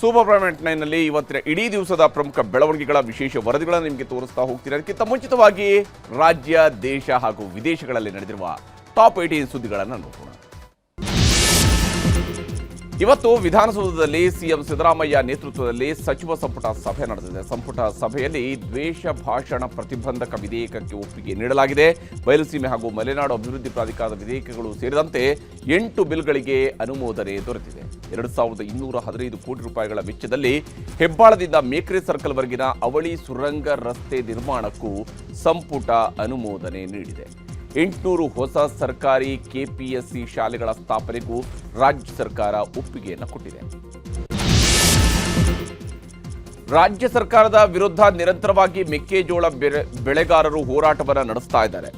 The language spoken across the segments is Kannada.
ಸೂಪರ್ ಪ್ರೈಮೆಂಟ್ ನೈನ್ನಲ್ಲಿ ಇವತ್ತಿನ ಇಡೀ ದಿವಸದ ಪ್ರಮುಖ ಬೆಳವಣಿಗೆಗಳ ವಿಶೇಷ ವರದಿಗಳನ್ನು ನಿಮಗೆ ತೋರಿಸ್ತಾ ಹೋಗ್ತೀನಿ. ಅದಕ್ಕಿಂತ ಮುಂಚಿತವಾಗಿ ರಾಜ್ಯ, ದೇಶ ಹಾಗೂ ವಿದೇಶಗಳಲ್ಲಿ ನಡೆದಿರುವ ಟಾಪ್ ಏಟೀನ್ ಸುದ್ದಿಗಳನ್ನು ನೋಡೋಣ ಇವತ್ತು ವಿಧಾನಸೌಧದಲ್ಲಿ ಸಿಎಂ ಸಿದ್ದರಾಮಯ್ಯ ನೇತೃತ್ವದಲ್ಲಿ ಸಚಿವ ಸಂಪುಟ ಸಭೆ ನಡೆದಿದೆ. ಸಂಪುಟ ಸಭೆಯಲ್ಲಿ ದ್ವೇಷ ಭಾಷಣ ಪ್ರತಿಬಂಧಕ ವಿಧೇಯಕಕ್ಕೆ ಒಪ್ಪಿಗೆ ನೀಡಲಾಗಿದೆ. ಬಯಲುಸೀಮೆ ಹಾಗೂ ಮಲೆನಾಡು ಅಭಿವೃದ್ಧಿ ಪ್ರಾಧಿಕಾರದ ವಿಧೇಯಕಗಳು ಸೇರಿದಂತೆ ಎಂಟು ಬಿಲ್ಗಳಿಗೆ ಅನುಮೋದನೆ ದೊರೆತಿದೆ. ಎರಡು ಸಾವಿರದ ಇನ್ನೂರ ಹದಿನೈದು ಕೋಟಿ ರೂಪಾಯಿಗಳ ವೆಚ್ಚದಲ್ಲಿ ಹೆಬ್ಬಾಳದಿಂದ ಮೇಕ್ರೆ ಸರ್ಕಲ್ವರೆಗಿನ ಅವಳಿ ಸುರಂಗ ರಸ್ತೆ ನಿರ್ಮಾಣಕ್ಕೂ ಸಂಪುಟ ಅನುಮೋದನೆ ನೀಡಿದೆ. ಎಂಟುನೂರು ಹೊಸ ಸರ್ಕಾರಿ ಕೆಪಿಎಸ್ಸಿ ಶಾಲೆಗಳ ಸ್ಥಾಪನೆಗೂ ರಾಜ್ಯ ಸರ್ಕಾರ ಒಪ್ಪಿಗೆಯನ್ನು ಕೊಟ್ಟಿದೆ. ರಾಜ್ಯ ಸರ್ಕಾರದ ವಿರುದ್ಧ ನಿರಂತರವಾಗಿ ಮೆಕ್ಕೆಜೋಳ ಬೆಳೆ, ಬೆಳೆಗಾರರು ಹೋರಾಟವನ್ನು ನಡೆಸ್ತಾ ಇದ್ದಾರೆ.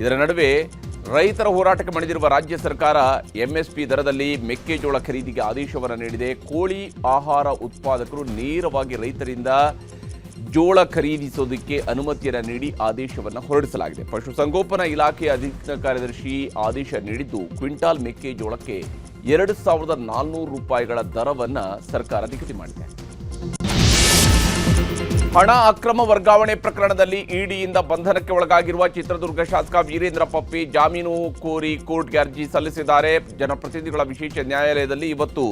ಇದರ ನಡುವೆ ರೈತರ ಹೋರಾಟಕ್ಕೆ ಮಣಿದಿರುವ ರಾಜ್ಯ ಸರ್ಕಾರ ಎಂಎಸ್ಪಿ ದರದಲ್ಲಿ ಮೆಕ್ಕೆಜೋಳ ಖರೀದಿಗೆ ಆದೇಶವನ್ನು ನೀಡಿದೆ. ಕೋಳಿ ಆಹಾರ ಉತ್ಪಾದಕರು ನೇರವಾಗಿ ರೈತರಿಂದ ಜೋಳ ಖರೀದಿಸೋದಕ್ಕೆ ಅನುಮತಿಯನ್ನು ನೀಡಿ ಆದೇಶವನ್ನು ಹೊರಡಿಸಲಾಗಿದೆ. ಪಶುಸಂಗೋಪನಾ ಇಲಾಖೆಯ ಅಧೀಕ್ಷಣ ಕಾರ್ಯದರ್ಶಿ ಆದೇಶ ನೀಡಿದ್ದು, ಕ್ವಿಂಟಾಲ್ ಮೆಕ್ಕೆಜೋಳಕ್ಕೆ ಎರಡು ಸಾವಿರದ ನಾಲ್ನೂರು ರೂಪಾಯಿಗಳ ದರವನ್ನು ಸರ್ಕಾರ ನಿಗದಿ ಮಾಡಿದೆ. ಹಣ ಅಕ್ರಮ ವರ್ಗಾವಣೆ ಪ್ರಕರಣದಲ್ಲಿ ಇಡಿಯಿಂದ ಬಂಧನಕ್ಕೆ ಒಳಗಾಗಿರುವ ಚಿತ್ರದುರ್ಗ ಶಾಸಕ ವೀರೇಂದ್ರ ಪಪ್ಪಿ ಜಾಮೀನು ಕೋರಿ ಕೋರ್ಟ್ಗೆ ಅರ್ಜಿ ಸಲ್ಲಿಸಿದ್ದಾರೆ. ಜನಪ್ರತಿನಿಧಿಗಳ ವಿಶೇಷ ನ್ಯಾಯಾಲಯದಲ್ಲಿ ಇವತ್ತು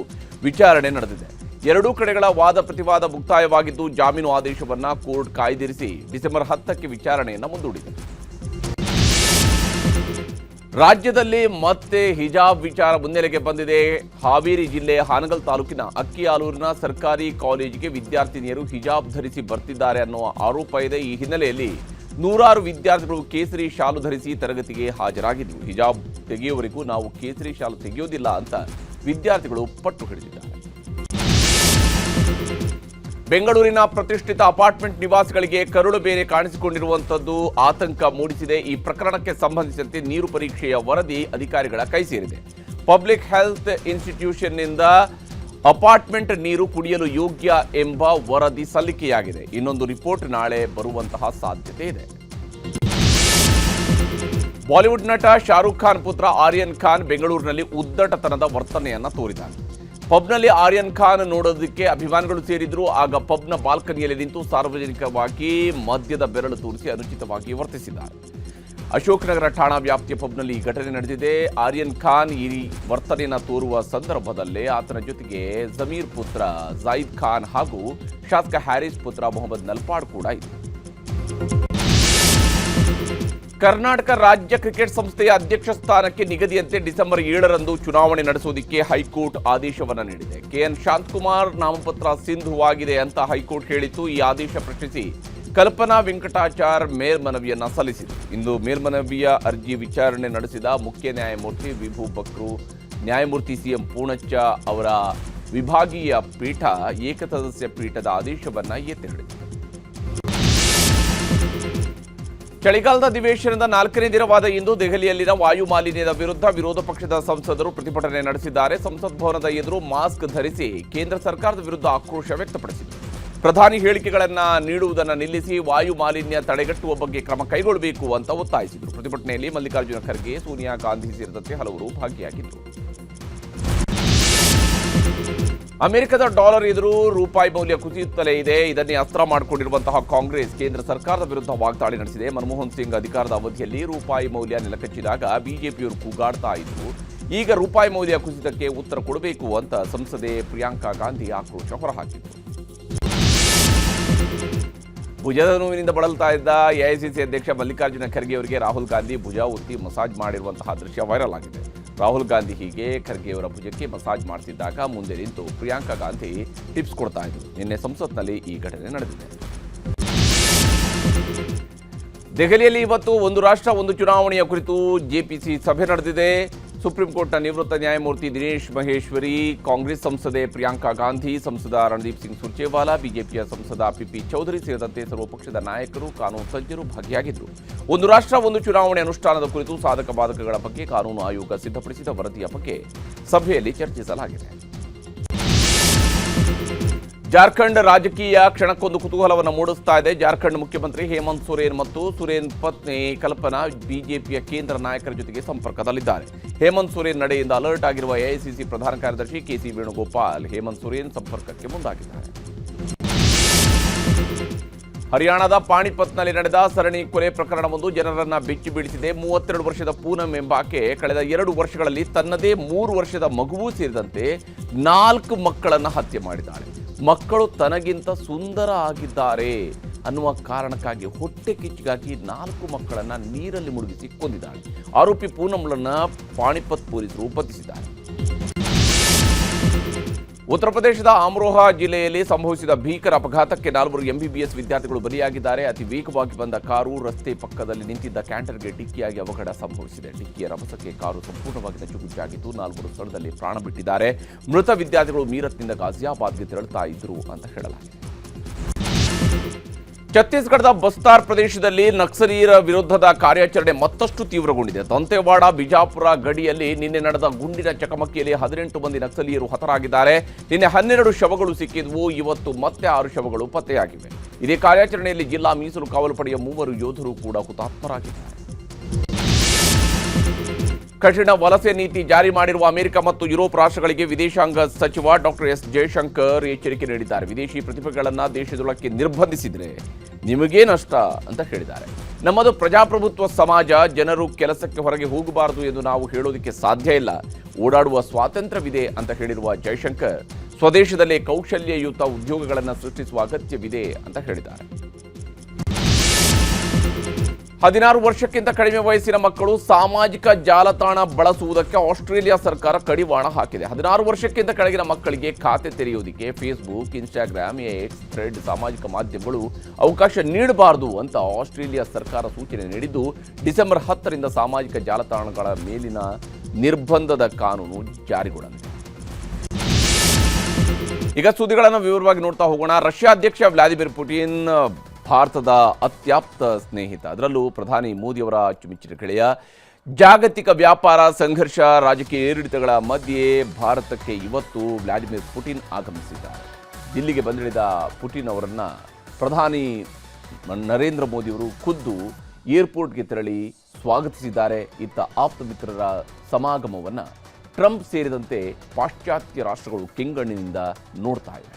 ವಿಚಾರಣೆ ನಡೆದಿದೆ. ಎರಡೂ ಕಡೆಗಳ ವಾದ ಪ್ರತಿವಾದ ಮುಕ್ತಾಯವಾಗಿದ್ದು ಜಾಮೀನು ಆದೇಶವನ್ನು ಕೋರ್ಟ್ ಕಾಯ್ದಿರಿಸಿ ಡಿಸೆಂಬರ್ ಹತ್ತಕ್ಕೆ ವಿಚಾರಣೆಯನ್ನು ಮುಂದೂಡಿದೆ. ರಾಜ್ಯದಲ್ಲಿ ಮತ್ತೆ ಹಿಜಾಬ್ ವಿಚಾರ ಮುನ್ನೆಲೆಗೆ ಬಂದಿದೆ. ಹಾವೇರಿ ಜಿಲ್ಲೆ ಹಾನಗಲ್ ತಾಲೂಕಿನ ಅಕ್ಕಿಯಾಲೂರಿನ ಸರ್ಕಾರಿ ಕಾಲೇಜಿಗೆ ವಿದ್ಯಾರ್ಥಿನಿಯರು ಹಿಜಾಬ್ ಧರಿಸಿ ಬರ್ತಿದ್ದಾರೆ ಅನ್ನುವ ಆರೋಪ ಇದೆ. ಈ ಹಿನ್ನೆಲೆಯಲ್ಲಿ ನೂರಾರು ವಿದ್ಯಾರ್ಥಿಗಳು ಕೇಸರಿ ಶಾಲು ಧರಿಸಿ ತರಗತಿಗೆ ಹಾಜರಾಗಿದ್ದರು ಹಿಜಾಬ್ ತೆಗೆಯುವವರೆಗೂ ನಾವು ಕೇಸರಿ ಶಾಲು ತೆಗೆಯೋದಿಲ್ಲ ಅಂತ ವಿದ್ಯಾರ್ಥಿಗಳು ಪಟ್ಟು ಹಿಡಿದಿದ್ದಾರೆ. ಬೆಂಗಳೂರಿನ ಪ್ರತಿಷ್ಠಿತ ಅಪಾರ್ಟ್ಮೆಂಟ್ ನಿವಾಸಿಗಳಿಗೆ ಕರುಳು ಬೇರೆ ಕಾಣಿಸಿಕೊಂಡಿರುವಂಥದ್ದು ಆತಂಕ ಮೂಡಿಸಿದೆ. ಈ ಪ್ರಕರಣಕ್ಕೆ ಸಂಬಂಧಿಸಿದಂತೆ ನೀರು ಪರೀಕ್ಷೆಯ ವರದಿ ಅಧಿಕಾರಿಗಳ ಕೈ ಸೇರಿದೆ. ಪಬ್ಲಿಕ್ ಹೆಲ್ತ್ ಇನ್ಸ್ಟಿಟ್ಯೂಷನ್ನಿಂದ ಅಪಾರ್ಟ್ಮೆಂಟ್ ನೀರು ಕುಡಿಯಲು ಯೋಗ್ಯ ಎಂಬ ವರದಿ ಸಲ್ಲಿಕೆಯಾಗಿದೆ. ಇನ್ನೊಂದು ರಿಪೋರ್ಟ್ ನಾಳೆ ಬರುವಂತಹ ಸಾಧ್ಯತೆ ಇದೆ. ಬಾಲಿವುಡ್ ನಟ ಶಾರುಖ್ ಖಾನ್ ಪುತ್ರ ಆರ್ಯನ್ ಖಾನ್ ಬೆಂಗಳೂರಿನಲ್ಲಿ ಉದ್ದಟತನದ ವರ್ತನೆಯನ್ನ ತೋರಿದ್ದಾನೆ. ಪಬ್ನಲ್ಲಿ ಆರ್ಯನ್ ಖಾನ್ ನೋಡೋದಕ್ಕೆ ಅಭಿಮಾನಿಗಳು ಸೇರಿದ್ರು. ಆಗ ಪಬ್ನ ಬಾಲ್ಕನಿಯಲ್ಲಿ ನಿಂತು ಸಾರ್ವಜನಿಕವಾಗಿ ಮದ್ಯದ ಬೆರಳು ತೋರಿಸಿ ಅನುಚಿತವಾಗಿ ವರ್ತಿಸಿದ್ದಾರೆ. ಅಶೋಕ್ ನಗರ ಠಾಣಾ ವ್ಯಾಪ್ತಿಯ ಪಬ್ನಲ್ಲಿ ಈ ಘಟನೆ ನಡೆದಿದೆ. ಆರ್ಯನ್ ಖಾನ್ ಈ ವರ್ತನೆಯನ್ನು ತೋರುವ ಸಂದರ್ಭದಲ್ಲೇ ಆತನ ಜೊತೆಗೆ ಜಮೀರ್ ಪುತ್ರ ಜಾಯಿದ್ ಖಾನ್ ಹಾಗೂ ಶಾಸಕ ಹ್ಯಾರಿಸ್ ಪುತ್ರ ಮೊಹಮ್ಮದ್ ನಲ್ಪಾಡ್ ಕೂಡ ಇದ್ರು ಕರ್ನಾಟಕ ರಾಜ್ಯ ಕ್ರಿಕೆಟ್ ಸಂಸ್ಥೆಯ ಅಧ್ಯಕ್ಷ ಸ್ಥಾನಕ್ಕೆ ನಿಗದಿಯಂತೆ ಡಿಸೆಂಬರ್ ಏಳರಂದು ಚುನಾವಣೆ ನಡೆಸುವುದಕ್ಕೆ ಹೈಕೋರ್ಟ್ ಆದೇಶವನ್ನು ನೀಡಿದೆ. ಕೆಎನ್ ಶಾಂತಕುಮಾರ್ ನಾಮಪತ್ರ ಸಿಂಧುವಾಗಿದೆ ಅಂತ ಹೈಕೋರ್ಟ್ ಹೇಳಿತ್ತು. ಈ ಆದೇಶ ಪ್ರಶ್ನಿಸಿ ಕಲ್ಪನಾ ವೆಂಕಟಾಚಾರ್ ಮೇಲ್ಮನವಿಯನ್ನ ಸಲ್ಲಿಸಿದರು. ಇಂದು ಮೇಲ್ಮನವಿಯ ಅರ್ಜಿ ವಿಚಾರಣೆ ನಡೆಸಿದ ಮುಖ್ಯ ನ್ಯಾಯಮೂರ್ತಿ ವಿಭು ಬಕ್ರು, ನ್ಯಾಯಮೂರ್ತಿ ಸಿಎಂ ಪೂಣಚ್ಚ ಅವರ ವಿಭಾಗೀಯ ಪೀಠ ಏಕಸದಸ್ಯ ಪೀಠದ ಆದೇಶವನ್ನು ಎತ್ತಿ ಚಳಿಗಾಲದ ಅಧಿವೇಶನದ ನಾಲ್ಕನೇ ದಿನವಾದ ಇಂದು ದೆಹಲಿಯಲ್ಲಿನ ವಾಯು ಮಾಲಿನ್ಯದ ವಿರುದ್ಧ ವಿರೋಧ ಪಕ್ಷದ ಸಂಸದರು ಪ್ರತಿಭಟನೆ ನಡೆಸಿದ್ದಾರೆ. ಸಂಸತ್ ಭವನದ ಎದುರು ಮಾಸ್ಕ್ ಧರಿಸಿ ಕೇಂದ್ರ ಸರ್ಕಾರದ ವಿರುದ್ಧ ಆಕ್ರೋಶ ವ್ಯಕ್ತಪಡಿಸಿದರು ಪ್ರಧಾನಿ ಹೇಳಿಕೆಗಳನ್ನು ನೀಡುವುದನ್ನು ನಿಲ್ಲಿಸಿ ವಾಯು ಮಾಲಿನ್ಯ ತಡೆಗಟ್ಟುವ ಬಗ್ಗೆ ಕ್ರಮ ಕೈಗೊಳ್ಳಬೇಕು ಅಂತ ಒತ್ತಾಯಿಸಿದರು. ಪ್ರತಿಭಟನೆಯಲ್ಲಿ ಮಲ್ಲಿಕಾರ್ಜುನ ಖರ್ಗೆ, ಸೋನಿಯಾ ಗಾಂಧಿ ಸೇರಿದಂತೆ ಹಲವರು ಭಾಗಿಯಾಗಿದ್ದರು. ಅಮೆರಿಕದ ಡಾಲರ್ ಎದುರು ರೂಪಾಯಿ ಮೌಲ್ಯ ಕುಸಿಯುತ್ತಲೇ ಇದೆ. ಇದನ್ನೇ ಅಸ್ತ್ರ ಮಾಡಿಕೊಂಡಿರುವಂತಹ ಕಾಂಗ್ರೆಸ್ ಕೇಂದ್ರ ಸರ್ಕಾರದ ವಿರುದ್ಧ ವಾಗ್ದಾಳಿ ನಡೆಸಿದೆ. ಮನಮೋಹನ್ ಸಿಂಗ್ ಅಧಿಕಾರದ ಅವಧಿಯಲ್ಲಿ ರೂಪಾಯಿ ಮೌಲ್ಯ ನೆಲಕಚ್ಚಿದಾಗ ಬಿಜೆಪಿಯವರು ಕೂಗಾಡ್ತಾ ಇದ್ರು. ಈಗ ರೂಪಾಯಿ ಮೌಲ್ಯ ಕುಸಿತಕ್ಕೆ ಉತ್ತರ ಕೊಡಬೇಕು ಅಂತ ಸಂಸದೆ ಪ್ರಿಯಾಂಕಾ ಗಾಂಧಿ ಆಕ್ರೋಶ ಹೊರಹಾಕಿದ್ರು. ಭುಜದ ನೋವಿನಿಂದ ಬಳಲ್ತಾ ಇದ್ದ ಎಐಸಿಸಿ ಅಧ್ಯಕ್ಷ ಮಲ್ಲಿಕಾರ್ಜುನ ಖರ್ಗೆ ಅವರಿಗೆ ರಾಹುಲ್ ಗಾಂಧಿ ಭುಜ ಉತ್ತಿ ಮಸಾಜ್ ಮಾಡಿರುವಂತಹ ದೃಶ್ಯ ವೈರಲ್ ಆಗಿದೆ. ರಾಹುಲ್ ಗಾಂಧಿ ಹೀಗೆ ಖರ್ಗೆ ಅವರ ಭುಜಕ್ಕೆ ಮಸಾಜ್ ಮಾಡ್ತಿದ್ದಾಗ ಮುಂದೆ ನಿಂತು ಪ್ರಿಯಾಂಕಾ ಗಾಂಧಿ ಟಿಪ್ಸ್ ಕೊಡ್ತಾ ಇದ್ರು. ನಿನ್ನೆ ಸಂಸತ್ನಲ್ಲಿ ಈ ಘಟನೆ ನಡೆದಿದೆ. ದೆಹಲಿಯಲ್ಲಿ ಇವತ್ತು ಒಂದು ರಾಷ್ಟ್ರ, ಒಂದು ಚುನಾವಣೆಯ ಕುರಿತು ಜೆಪಿಸಿ ಸಭೆ ನಡೆದಿದೆ. ಸುಪ್ರೀಂ ಕೋರ್ಟ್ನ ನಿವೃತ್ತ ನ್ಯಾಯಮೂರ್ತಿ ದಿನೇಶ್ ಮಹೇಶ್ವರಿ, ಕಾಂಗ್ರೆಸ್ ಸಂಸದೆ ಪ್ರಿಯಾಂಕಾ ಗಾಂಧಿ, ಸಂಸದ ರಣದೀಪ್ ಸಿಂಗ್ ಸುರ್ಜೇವಾಲಾ, ಬಿಜೆಪಿಯ ಸಂಸದ ಪಿಪಿ ಚೌಧರಿ ಸೇರಿದಂತೆ ಸರ್ವಪಕ್ಷದ ನಾಯಕರು ಕಾನೂನು ತಜ್ಞರು ಭಾಗಿಯಾಗಿದ್ದರು ಒಂದು ರಾಷ್ಟ್ರ, ಒಂದು ಚುನಾವಣೆ ಅನುಷ್ಠಾನದ ಕುರಿತು ಸಾಧಕ ಬಾಧಕಗಳ ಬಗ್ಗೆ ಕಾನೂನು ಆಯೋಗ ಸಿದ್ಧಪಡಿಸಿದ ವರದಿಯ ಬಗ್ಗೆ ಸಭೆಯಲ್ಲಿ ಚರ್ಚಿಸಲಾಗಿದೆ. ಜಾರ್ಖಂಡ್ ರಾಜಕೀಯ ಕ್ಷಣಕ್ಕೊಂದು ಕುತೂಹಲವನ್ನು ಮೂಡಿಸ್ತಾ ಇದೆ. ಜಾರ್ಖಂಡ್ ಮುಖ್ಯಮಂತ್ರಿ ಹೇಮಂತ್ ಸೊರೇನ್ ಮತ್ತು ಸುರೇನ್ ಪತ್ನಿ ಕಲ್ಪನಾ ಬಿಜೆಪಿಯ ಕೇಂದ್ರ ನಾಯಕರ ಜೊತೆಗೆ ಸಂಪರ್ಕದಲ್ಲಿದ್ದಾರೆ. ಹೇಮಂತ್ ಸೊರೇನ್ ನಡೆಯಿಂದ ಅಲರ್ಟ್ ಆಗಿರುವ ಎಐಸಿಸಿ ಪ್ರಧಾನ ಕಾರ್ಯದರ್ಶಿ ಕೆಸಿ ವೇಣುಗೋಪಾಲ್ ಹೇಮಂತ್ ಸೊರೇನ್ ಸಂಪರ್ಕಕ್ಕೆ ಮುಂದಾಗಿದ್ದಾರೆ. ಹರಿಯಾಣದ ಪಾಣಿಪತ್ನಲ್ಲಿ ನಡೆದ ಸರಣಿ ಕೊಲೆ ಪ್ರಕರಣವೊಂದು ಜನರನ್ನ ಬೆಚ್ಚಿ ಬೀಳಿಸಿದೆ. ಮೂವತ್ತೆರಡು ವರ್ಷದ ಪೂನಂ ಎಂಬಾಕೆ ಕಳೆದ ಎರಡು ವರ್ಷಗಳಲ್ಲಿ ತನ್ನದೇ ಮೂರು ವರ್ಷದ ಮಗುವೂ ಸೇರಿದಂತೆ ನಾಲ್ಕು ಮಕ್ಕಳನ್ನು ಹತ್ಯೆ ಮಾಡಿದ್ದಾಳೆ. ಮಕ್ಕಳು ತನಗಿಂತ ಸುಂದರ ಆಗಿದ್ದಾರೆ ಅನ್ನುವ ಕಾರಣಕ್ಕಾಗಿ ಹೊಟ್ಟೆ ಕಿಚ್ಚಿಗಾಗಿ ನಾಲ್ಕು ಮಕ್ಕಳನ್ನ ನೀರಲ್ಲಿ ಮುಳುಗಿಸಿ ಕೊಂದಿದ್ದಾಳೆ. ಆರೋಪಿ ಪೂನಂಳನ್ನ ಪಾಣಿಪತ್ ಪೊಲೀಸರು ಬಂಧಿಸಿದ್ದಾರೆ. ಉತ್ತರ ಪ್ರದೇಶದ ಅಮ್ರೋಹಾ ಜಿಲ್ಲೆಯಲ್ಲಿ ಸಂಭವಿಸಿದ ಭೀಕರ ಅಪಘಾತಕ್ಕೆ ನಾಲ್ವರು ಎಂಬಿಬಿಎಸ್ ವಿದ್ಯಾರ್ಥಿಗಳು ಬಲಿಯಾಗಿದ್ದಾರೆ. ಅತಿ ವೇಗವಾಗಿ ಬಂದ ಕಾರು ರಸ್ತೆ ಪಕ್ಕದಲ್ಲಿ ನಿಂತಿದ್ದ ಕ್ಯಾಂಟರ್ಗೆ ಡಿಕ್ಕಿಯಾಗಿ ಅವಘಡ ಸಂಭವಿಸಿದೆ. ಡಿಕ್ಕಿಯ ರಭಸಕ್ಕೆ ಕಾರು ಸಂಪೂರ್ಣವಾಗಿ ನಚ್ಚುಗುಚ್ಚಾಗಿದ್ದು ನಾಲ್ವರು ಸ್ಥಳದಲ್ಲಿ ಪ್ರಾಣ ಬಿಟ್ಟಿದ್ದಾರೆ. ಮೃತ ವಿದ್ಯಾರ್ಥಿಗಳು ಮೀರತ್ನಿಂದ ಗಾಜಿಯಾಬಾದ್ಗೆ ತೆರಳುತ್ತಾ ಇದ್ರು ಅಂತ ಹೇಳಲಾಗಿದೆ. ಛತ್ತೀಸ್ಗಢದ ಬಸ್ತಾರ್ ಪ್ರದೇಶದಲ್ಲಿ ನಕ್ಸಲೀಯರ ವಿರುದ್ಧದ ಕಾರ್ಯಾಚರಣೆ ಮತ್ತಷ್ಟು ತೀವ್ರಗೊಂಡಿದೆ. ದಂತೆವಾಡ, ಬಿಜಾಪುರ ಗಡಿಯಲ್ಲಿ ನಿನ್ನೆ ನಡೆದ ಗುಂಡಿನ ಚಕಮಕಿಯಲ್ಲಿ ಹದಿನೆಂಟು ಮಂದಿ ನಕ್ಸಲೀಯರು ಹತರಾಗಿದ್ದಾರೆ. ನಿನ್ನೆ ಹನ್ನೆರಡು ಶವಗಳು ಸಿಕ್ಕಿದ್ವು. ಇವತ್ತು ಮತ್ತೆ ಆರು ಶವಗಳು ಪತ್ತೆಯಾಗಿವೆ. ಇದೇ ಕಾರ್ಯಾಚರಣೆಯಲ್ಲಿ ಜಿಲ್ಲಾ ಮೀಸಲು ಕಾವಲು ಪಡೆಯ ಮೂವರು ಯೋಧರು ಕೂಡ ಹುತಾತ್ಮರಾಗಿದ್ದಾರೆ. ಕಠಿಣ ವಲಸೆ ನೀತಿ ಜಾರಿ ಮಾಡಿರುವ ಅಮೆರಿಕ ಮತ್ತು ಯುರೋಪ್ ರಾಷ್ಟ್ರಗಳಿಗೆ ವಿದೇಶಾಂಗ ಸಚಿವ ಡಾಕ್ಟರ್ ಎಸ್ ಜಯಶಂಕರ್ ಎಚ್ಚರಿಕೆ ನೀಡಿದ್ದಾರೆ. ವಿದೇಶಿ ಪ್ರತಿಭೆಗಳನ್ನು ದೇಶದೊಳಕ್ಕೆ ನಿರ್ಬಂಧಿಸಿದ್ರೆ ನಿಮಗೇ ನಷ್ಟ ಅಂತ ಹೇಳಿದ್ದಾರೆ. ನಮ್ಮದು ಪ್ರಜಾಪ್ರಭುತ್ವ ಸಮಾಜ, ಜನರು ಕೆಲಸಕ್ಕೆ ಹೊರಗೆ ಹೋಗಬಾರದು ಎಂದು ನಾವು ಹೇಳೋದಕ್ಕೆ ಸಾಧ್ಯ ಇಲ್ಲ. ಓಡಾಡುವ ಸ್ವಾತಂತ್ರ್ಯವಿದೆ ಅಂತ ಹೇಳಿರುವ ಜಯಶಂಕರ್ ಸ್ವದೇಶದಲ್ಲೇ ಕೌಶಲ್ಯಯುತ ಉದ್ಯೋಗಗಳನ್ನು ಸೃಷ್ಟಿಸುವ ಅಗತ್ಯವಿದೆ ಅಂತ ಹೇಳಿದ್ದಾರೆ. ಹದಿನಾರು ವರ್ಷಕ್ಕಿಂತ ಕಡಿಮೆ ವಯಸ್ಸಿನ ಮಕ್ಕಳು ಸಾಮಾಜಿಕ ಜಾಲತಾಣ ಬಳಸುವುದಕ್ಕೆ ಆಸ್ಟ್ರೇಲಿಯಾ ಸರ್ಕಾರ ಕಡಿವಾಣ ಹಾಕಿದೆ. ಹದಿನಾರು ವರ್ಷಕ್ಕಿಂತ ಕೆಳಗಿನ ಮಕ್ಕಳಿಗೆ ಖಾತೆ ತೆರೆಯುವುದಕ್ಕೆ ಫೇಸ್ಬುಕ್ ಇನ್ಸ್ಟಾಗ್ರಾಮ್ ಎಕ್ಸ್ ಥ್ರೆಡ್ ಸಾಮಾಜಿಕ ಮಾಧ್ಯಮಗಳು ಅವಕಾಶ ನೀಡಬಾರದು ಅಂತ ಆಸ್ಟ್ರೇಲಿಯಾ ಸರ್ಕಾರ ಸೂಚನೆ ನೀಡಿದ್ದು, ಡಿಸೆಂಬರ್ ಹತ್ತರಿಂದ ಸಾಮಾಜಿಕ ಜಾಲತಾಣಗಳ ಮೇಲಿನ ನಿರ್ಬಂಧದ ಕಾನೂನು ಜಾರಿಗೊಳ್ಳಲಿದೆ. ಈಗ ಸುದ್ದಿಗಳನ್ನು ವಿವರವಾಗಿ ನೋಡ್ತಾ ಹೋಗೋಣ. ರಷ್ಯಾ ಅಧ್ಯಕ್ಷ ವ್ಲಾದಿಮಿರ್ ಪುಟಿನ್ ಭಾರತದ ಅತ್ಯಾಪ್ತ ಸ್ನೇಹಿತ. ಅದರಲ್ಲೂ ಪ್ರಧಾನಿ ಮೋದಿಯವರ ಅಚ್ಚುಮೆಚ್ಚಿನ ಗೆಳೆಯ. ಜಾಗತಿಕ ವ್ಯಾಪಾರ ಸಂಘರ್ಷ, ರಾಜಕೀಯ ಏರಿಳಿತಗಳ ಮಧ್ಯೆ ಭಾರತಕ್ಕೆ ಇವತ್ತು ವ್ಲಾಡಿಮಿರ್ ಪುಟಿನ್ ಆಗಮಿಸಿದ್ದಾರೆ. ದಿಲ್ಲಿಗೆ ಬಂದಿಳಿದ ಪುಟಿನ್ ಅವರನ್ನು ಪ್ರಧಾನಿ ನರೇಂದ್ರ ಮೋದಿಯವರು ಖುದ್ದು ಏರ್ಪೋರ್ಟ್ಗೆ ತೆರಳಿ ಸ್ವಾಗತಿಸಿದ್ದಾರೆ. ಇತ್ತ ಆಪ್ತ ಮಿತ್ರರ ಸಮಾಗಮವನ್ನು ಟ್ರಂಪ್ ಸೇರಿದಂತೆ ಪಾಶ್ಚಾತ್ಯ ರಾಷ್ಟ್ರಗಳು ಕೆಂಗಣ್ಣಿನಿಂದ ನೋಡ್ತಾ ಇವೆ.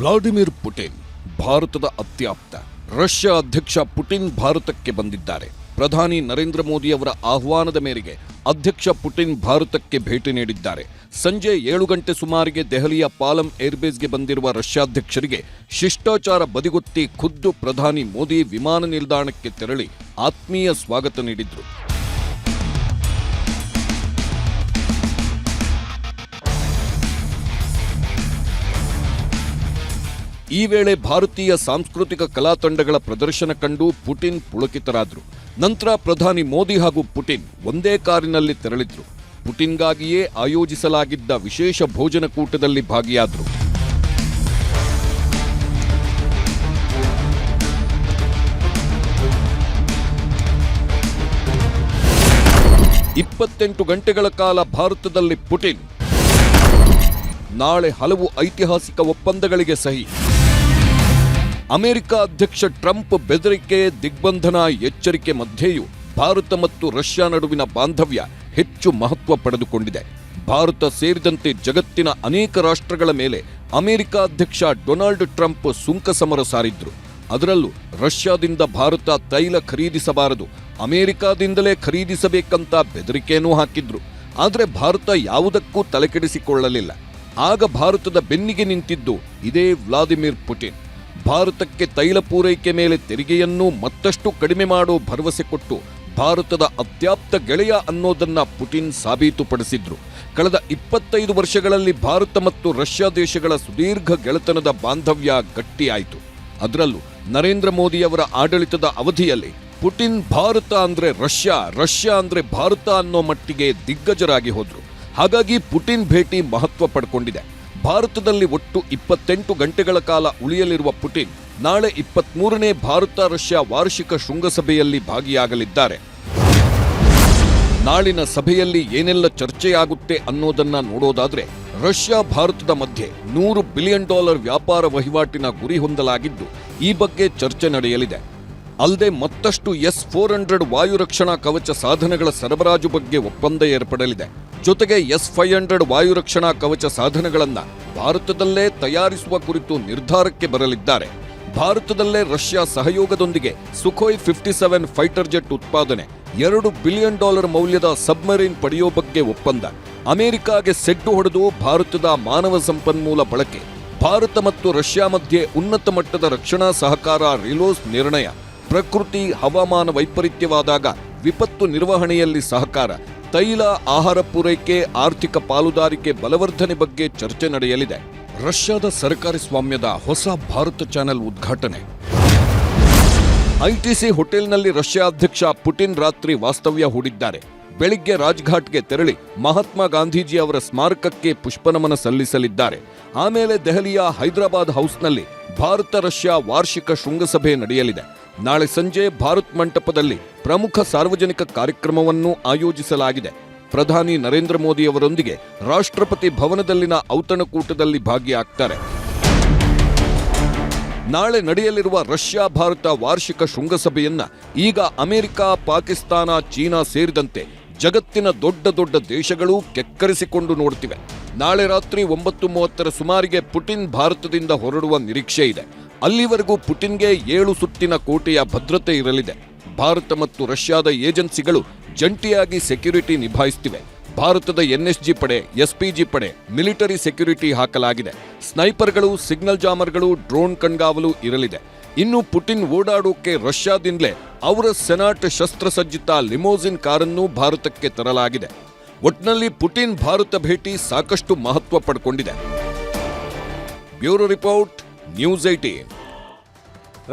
ವ್ಲಾಡಿಮಿರ್ ಪುಟಿನ್, ಭಾರತದ ಅತ್ಯಾಪ್ತ. ರಷ್ಯಾ ಅಧ್ಯಕ್ಷ ಪುಟಿನ್ ಭಾರತಕ್ಕೆ ಬಂದಿದ್ದಾರೆ. ಪ್ರಧಾನಿ ನರೇಂದ್ರ ಮೋದಿ ಅವರ ಆಹ್ವಾನದ ಮೇರೆಗೆ ಅಧ್ಯಕ್ಷ ಪುಟಿನ್ ಭಾರತಕ್ಕೆ ಭೇಟಿ ನೀಡಿದ್ದಾರೆ. ಸಂಜೆ ಏಳು ಗಂಟೆ ಸುಮಾರಿಗೆ ದೆಹಲಿಯ ಪಾಲಂ ಏರ್ಬೇಸ್ಗೆ ಬಂದಿರುವ ರಷ್ಯಾಧ್ಯಕ್ಷರಿಗೆ ಶಿಷ್ಟಾಚಾರ ಬದಿಗೊತ್ತಿ ಖುದ್ದು ಪ್ರಧಾನಿ ಮೋದಿ ವಿಮಾನ ನಿಲ್ದಾಣಕ್ಕೆ ತೆರಳಿ ಆತ್ಮೀಯ ಸ್ವಾಗತ ನೀಡಿದ್ರು. ಈ ವೇಳೆ ಭಾರತೀಯ ಸಾಂಸ್ಕೃತಿಕ ಕಲಾ ತಂಡಗಳ ಪ್ರದರ್ಶನ ಕಂಡು ಪುಟಿನ್ ಪುಳಕಿತರಾದರು. ನಂತರ ಪ್ರಧಾನಿ ಮೋದಿ ಹಾಗೂ ಪುಟಿನ್ ಒಂದೇ ಕಾರಿನಲ್ಲಿ ತೆರಳಿದ್ರು. ಪುಟಿನ್ಗಾಗಿಯೇ ಆಯೋಜಿಸಲಾಗಿದ್ದ ವಿಶೇಷ ಭೋಜನ ಕೂಟದಲ್ಲಿ ಭಾಗಿಯಾದರು. ಇಪ್ಪತ್ತೆಂಟು ಗಂಟೆಗಳ ಕಾಲ ಭಾರತದಲ್ಲಿ ಪುಟಿನ್ ನಾಳೆ ಹಲವು ಐತಿಹಾಸಿಕ ಒಪ್ಪಂದಗಳಿಗೆ ಸಹಿ. ಅಮೆರಿಕ ಅಧ್ಯಕ್ಷ ಟ್ರಂಪ್ ಬೆದರಿಕೆ, ದಿಗ್ಬಂಧನ ಎಚ್ಚರಿಕೆ ಮಧ್ಯೆಯೂ ಭಾರತ ಮತ್ತು ರಷ್ಯಾ ನಡುವಿನ ಬಾಂಧವ್ಯ ಹೆಚ್ಚು ಮಹತ್ವ ಪಡೆದುಕೊಂಡಿದೆ. ಭಾರತ ಸೇರಿದಂತೆ ಜಗತ್ತಿನ ಅನೇಕ ರಾಷ್ಟ್ರಗಳ ಮೇಲೆ ಅಮೆರಿಕ ಅಧ್ಯಕ್ಷ ಡೊನಾಲ್ಡ್ ಟ್ರಂಪ್ ಸುಂಕ ಸಮರ ಸಾರಿದ್ರು. ಅದರಲ್ಲೂ ರಷ್ಯಾದಿಂದ ಭಾರತ ತೈಲ ಖರೀದಿಸಬಾರದು, ಅಮೆರಿಕಾದಿಂದಲೇ ಖರೀದಿಸಬೇಕಂತ ಬೆದರಿಕೆಯನ್ನೂ ಹಾಕಿದ್ರು. ಆದರೆ ಭಾರತ ಯಾವುದಕ್ಕೂ ತಲೆಕೆಡಿಸಿಕೊಳ್ಳಲಿಲ್ಲ. ಆಗ ಭಾರತದ ಬೆನ್ನಿಗೆ ನಿಂತಿದ್ದು ಇದೇ ವ್ಲಾದಿಮಿರ್ ಪುಟಿನ್. ಭಾರತಕ್ಕೆ ತೈಲ ಪೂರೈಕೆ ಮೇಲೆ ತೆರಿಗೆಯನ್ನು ಮತ್ತಷ್ಟು ಕಡಿಮೆ ಮಾಡೋ ಭರವಸೆ ಕೊಟ್ಟು ಭಾರತದ ಅತ್ಯಾಪ್ತ ಗೆಳೆಯ ಅನ್ನೋದನ್ನ ಪುಟಿನ್ ಸಾಬೀತುಪಡಿಸಿದ್ರು. ಕಳೆದ ಇಪ್ಪತ್ತೈದು ವರ್ಷಗಳಲ್ಲಿ ಭಾರತ ಮತ್ತು ರಷ್ಯಾ ದೇಶಗಳ ಸುದೀರ್ಘ ಗೆಳೆತನದ ಬಾಂಧವ್ಯ ಗಟ್ಟಿಯಾಯಿತು. ಅದರಲ್ಲೂ ನರೇಂದ್ರ ಮೋದಿಯವರ ಆಡಳಿತದ ಅವಧಿಯಲ್ಲಿ ಪುಟಿನ್ ಭಾರತ ಅಂದ್ರೆ ರಷ್ಯಾ ರಷ್ಯಾ ಅಂದ್ರೆ ಭಾರತ ಅನ್ನೋ ಮಟ್ಟಿಗೆ ದಿಗ್ಗಜರಾಗಿ ಹೋದ್ರು. ಹಾಗಾಗಿ ಪುಟಿನ್ ಭೇಟಿ ಮಹತ್ವ ಪಡ್ಕೊಂಡಿದೆ. ಭಾರತದಲ್ಲಿ ಒಟ್ಟು ಇಪ್ಪತ್ತೆಂಟು ಗಂಟೆಗಳ ಕಾಲ ಉಳಿಯಲಿರುವ ಪುಟಿನ್ ನಾಳೆ ಇಪ್ಪತ್ಮೂರನೇ ಭಾರತ ರಷ್ಯಾ ವಾರ್ಷಿಕ ಶೃಂಗಸಭೆಯಲ್ಲಿ ಭಾಗಿಯಾಗಲಿದ್ದಾರೆ. ನಾಳಿನ ಸಭೆಯಲ್ಲಿ ಏನೆಲ್ಲ ಚರ್ಚೆಯಾಗುತ್ತೆ ಅನ್ನೋದನ್ನ ನೋಡೋದಾದ್ರೆ ರಷ್ಯಾ ಭಾರತದ ಮಧ್ಯೆ ನೂರು ಬಿಲಿಯನ್ ಡಾಲರ್ ವ್ಯಾಪಾರ ವಹಿವಾಟಿನ ಗುರಿ ಹೊಂದಲಾಗಿದ್ದು ಈ ಬಗ್ಗೆ ಚರ್ಚೆ ನಡೆಯಲಿದೆ. ಅಲ್ಲದೆ ಮತ್ತಷ್ಟು ಎಸ್ ಫೋರ್ ಹಂಡ್ರೆಡ್ ವಾಯು ರಕ್ಷಣಾ ಕವಚ ಸಾಧನಗಳ ಸರಬರಾಜು ಬಗ್ಗೆ ಒಪ್ಪಂದ ಏರ್ಪಡಲಿದೆ. ಜೊತೆಗೆ ಎಸ್ ಫೈವ್ ಹಂಡ್ರೆಡ್ ವಾಯು ರಕ್ಷಣಾ ಕವಚ ಸಾಧನಗಳನ್ನು ಭಾರತದಲ್ಲೇ ತಯಾರಿಸುವ ಕುರಿತು ನಿರ್ಧಾರಕ್ಕೆ ಬರಲಿದ್ದಾರೆ. ಭಾರತದಲ್ಲೇ ರಷ್ಯಾ ಸಹಯೋಗದೊಂದಿಗೆ Sukhoi fifty seven fighter jet ಉತ್ಪಾದನೆ, ಎರಡು ಬಿಲಿಯನ್ ಡಾಲರ್ ಮೌಲ್ಯದ ಸಬ್ಮರೀನ್ ಪಡೆಯೋ ಬಗ್ಗೆ ಒಪ್ಪಂದ, ಅಮೆರಿಕಾಗೆ ಸೆಡ್ಡು ಹೊಡೆದು ಭಾರತದ ಮಾನವ ಸಂಪನ್ಮೂಲ ಬಳಕೆ, ಭಾರತ ಮತ್ತು ರಷ್ಯಾ ಮಧ್ಯೆ ಉನ್ನತ ಮಟ್ಟದ ರಕ್ಷಣಾ ಸಹಕಾರ ರಿಲೋಸ್ ನಿರ್ಣಯ. ಪ್ರಕೃತಿ ಹವಾಮಾನ ವೈಪರೀತ್ಯವಾದಾಗ ವಿಪತ್ತು ನಿರ್ವಹಣೆಯಲ್ಲಿ ಸಹಕಾರ, ತೈಲ ಆಹಾರ ಪೂರೈಕೆ, ಆರ್ಥಿಕ ಪಾಲುದಾರಿಕೆ ಬಲವರ್ಧನೆ ಬಗ್ಗೆ ಚರ್ಚೆ ನಡೆಯಲಿದೆ. ರಷ್ಯಾದ ಸರ್ಕಾರಿ ಸ್ವಾಮ್ಯದ ಹೊಸ ಭಾರತ ಚಾನೆಲ್ ಉದ್ಘಾಟನೆ. ಐಟಿಸಿ ಹೋಟೆಲ್ನಲ್ಲಿ ರಷ್ಯಾ ಅಧ್ಯಕ್ಷ ಪುಟಿನ್ ರಾತ್ರಿ ವಾಸ್ತವ್ಯ ಹೂಡಿದ್ದಾರೆ. ಬೆಳಿಗ್ಗೆ ರಾಜ್ಘಾಟ್ಗೆ ತೆರಳಿ ಮಹಾತ್ಮ ಗಾಂಧೀಜಿ ಅವರ ಸ್ಮಾರಕಕ್ಕೆ ಪುಷ್ಪನಮನ ಸಲ್ಲಿಸಲಿದ್ದಾರೆ. ಆಮೇಲೆ ದೆಹಲಿಯ ಹೈದರಾಬಾದ್ ಹೌಸ್ನಲ್ಲಿ ಭಾರತ ರಷ್ಯಾ ವಾರ್ಷಿಕ ಶೃಂಗಸಭೆ ನಡೆಯಲಿದೆ. ನಾಳೆ ಸಂಜೆ ಭಾರತ್ ಮಂಟಪದಲ್ಲಿ ಪ್ರಮುಖ ಸಾರ್ವಜನಿಕ ಕಾರ್ಯಕ್ರಮವನ್ನು ಆಯೋಜಿಸಲಾಗಿದೆ. ಪ್ರಧಾನಿ ನರೇಂದ್ರ ಮೋದಿ ಅವರೊಂದಿಗೆ ರಾಷ್ಟ್ರಪತಿ ಭವನದಲ್ಲಿನ ಔತಣಕೂಟದಲ್ಲಿ ಭಾಗಿಯಾಗ್ತಾರೆ. ನಾಳೆ ನಡೆಯಲಿರುವ ರಷ್ಯಾ ಭಾರತ ವಾರ್ಷಿಕ ಶೃಂಗಸಭೆಯನ್ನ ಈಗ ಅಮೆರಿಕ, ಪಾಕಿಸ್ತಾನ, ಚೀನಾ ಸೇರಿದಂತೆ ಜಗತ್ತಿನ ದೊಡ್ಡ ದೊಡ್ಡ ದೇಶಗಳು ಕೆಕ್ಕರಿಸಿಕೊಂಡು ನೋಡ್ತಿವೆ. ನಾಳೆ ರಾತ್ರಿ ಒಂಬತ್ತು ಮೂವತ್ತರ ಸುಮಾರಿಗೆ ಪುಟಿನ್ ಭಾರತದಿಂದ ಹೊರಡುವ ನಿರೀಕ್ಷೆ ಇದೆ. ಅಲ್ಲಿವರೆಗೂ ಪುಟಿನ್ಗೆ ಏಳು ಸುತ್ತಿನ ಕೋಟೆಯ ಭದ್ರತೆ ಇರಲಿದೆ. ಭಾರತ ಮತ್ತು ರಷ್ಯಾದ ಏಜೆನ್ಸಿಗಳು ಜಂಟಿಯಾಗಿ ಸೆಕ್ಯುರಿಟಿ ನಿಭಾಯಿಸುತ್ತಿವೆ ಭಾರತದ ಎನ್ಎಸ್ಜಿ ಪಡೆ, ಎಸ್ಪಿಜಿ ಪಡೆ, ಮಿಲಿಟರಿ ಸೆಕ್ಯುರಿಟಿ ಹಾಕಲಾಗಿದೆ. ಸ್ನೈಪರ್ಗಳು, ಸಿಗ್ನಲ್ ಜಾಮರ್ಗಳು, ಡ್ರೋನ್ ಕಣ್ಗಾವಲು ಇರಲಿದೆ. ಇನ್ನು ಪುಟಿನ್ ಓಡಾಡೋಕೆ ರಷ್ಯಾದಿಂದಲೇ ಅವರ ಸೆನಾಟ್ ಶಸ್ತ್ರಸಜ್ಜಿತ ಲಿಮೋಸಿನ್ ಕಾರನ್ನು ಭಾರತಕ್ಕೆ ತರಲಾಗಿದೆ. ಒಟ್ನಲ್ಲಿ ಪುಟಿನ್ ಭಾರತ ಭೇಟಿ ಸಾಕಷ್ಟು ಮಹತ್ವ ಪಡ್ಕೊಂಡಿದೆ. ಬ್ಯೂರೋ ರಿಪೋರ್ಟ್, ನ್ಯೂಸ್ ಏಟೀನ್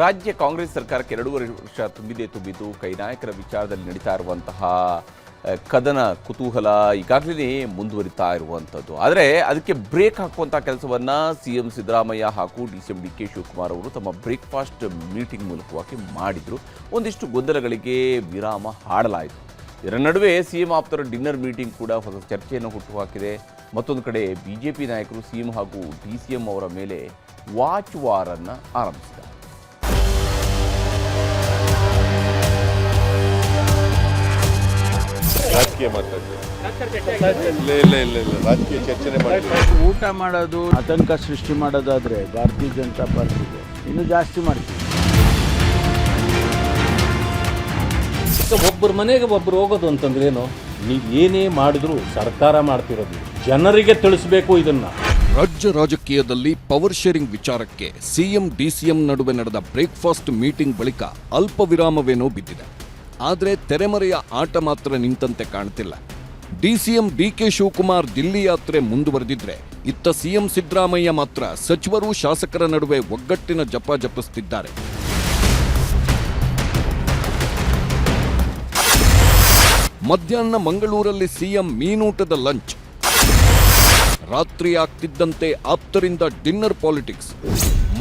ರಾಜ್ಯ ಕಾಂಗ್ರೆಸ್ ಸರ್ಕಾರಕ್ಕೆ ಎರಡೂವರೆ ವರ್ಷ ತುಂಬಿದೆ, ತುಂಬಿದ್ದು ಕೈ ನಾಯಕರ ವಿಚಾರದಲ್ಲಿ ನಡೀತಾ ಇರುವಂತಹ ಕದನ ಕುತೂಹಲ ಈಗಾಗಲೇ ಮುಂದುವರಿತಾ ಇರುವಂಥದ್ದು. ಆದರೆ ಅದಕ್ಕೆ ಬ್ರೇಕ್ ಹಾಕುವಂಥ ಕೆಲಸವನ್ನು ಸಿ ಎಂ ಸಿದ್ದರಾಮಯ್ಯ ಹಾಗೂ D C M D K Shivakumar ಅವರು ತಮ್ಮ ಬ್ರೇಕ್ಫಾಸ್ಟ್ ಮೀಟಿಂಗ್ ಮೂಲಕವಾಗಿ ಮಾಡಿದರು. ಒಂದಿಷ್ಟು ಗೊಂದಲಗಳಿಗೆ ವಿರಾಮ ಹಾಡಲಾಯಿತು. ಇದರ ನಡುವೆ ಸಿ ಎಂ ಆಪ್ತರ ಡಿನ್ನರ್ ಮೀಟಿಂಗ್ ಕೂಡ ಹೊಸ ಚರ್ಚೆಯನ್ನು ಹುಟ್ಟುಹಾಕಿದೆ. ಮತ್ತೊಂದು ಕಡೆ ಬಿ ಜೆ ಪಿ ನಾಯಕರು ಸಿ ಎಂ ಹಾಗೂ ಡಿ ಸಿ ಎಂ ಅವರ ಮೇಲೆ ವಾಚ್ ವಾರನ್ನು ಆರಂಭಿಸಿದ್ದಾರೆ. ರಾಜಕೀಯ ಇಲ್ಲ ಇಲ್ಲ ಇಲ್ಲ ಇಲ್ಲ ರಾಜಕೀಯ ಚರ್ಚೆನೆ ಮಾಡ್ತೀವಿ. ಊಟ ಮಾಡೋದು ಆತಂಕ ಸೃಷ್ಟಿ ಮಾಡೋದಾದ್ರೆ ಭಾರತೀಯ ಜನತಾ ಪಾರ್ಟಿಗೆ ಇನ್ನು ಜಾಸ್ತಿ ಮಾಡ್ತೀವಿ. ಒಬ್ಬರು ಮನೆಗೆ ಒಬ್ಬರು ಹೋಗೋದು ಅಂತಂದ್ರೆ ಏನು? ನೀವು ಏನೇ ಮಾಡಿದ್ರು ಸರ್ಕಾರ ಮಾಡ್ತಿರೋದು. ಜನರಿಗೆ ತಿಳಿಸ್ಬೇಕು ಇದನ್ನ. ರಾಜ್ಯ ರಾಜಕೀಯದಲ್ಲಿ ಪವರ್ ಶೇರಿಂಗ್ ವಿಚಾರಕ್ಕೆ ಸಿಎಂ ಡಿಸಿಎಂ ನಡುವೆ ನಡೆದ ಬ್ರೇಕ್ಫಾಸ್ಟ್ ಮೀಟಿಂಗ್ ಬಳಿಕ ಅಲ್ಪ ವಿರಾಮವೇನೋ ಬಿದ್ದಿದೆ. ಆದರೆ ತೆರೆಮರೆಯ ಆಟ ಮಾತ್ರ ನಿಂತಂತೆ ಕಾಣ್ತಿಲ್ಲ. ಡಿಸಿಎಂ ಡಿಕೆ ಶಿವಕುಮಾರ್ ದಿಲ್ಲಿ ಯಾತ್ರೆ ಮುಂದುವರೆದಿದ್ರೆ ಇತ್ತ ಸಿಎಂ ಸಿದ್ದರಾಮಯ್ಯ ಮಾತ್ರ ಸಚಿವರು ಶಾಸಕರ ನಡುವೆ ಒಗ್ಗಟ್ಟಿನ ಜಪ ಜಪಿಸುತ್ತಿದ್ದಾರೆ ಮಧ್ಯಾಹ್ನ ಮಂಗಳೂರಲ್ಲಿ ಸಿಎಂ ಮೀನೂಟದ ಲಂಚ್. ರಾತ್ರಿ ಆಗ್ತಿದ್ದಂತೆ ಆಪ್ತರಿಂದ ಡಿನ್ನರ್ ಪಾಲಿಟಿಕ್ಸ್.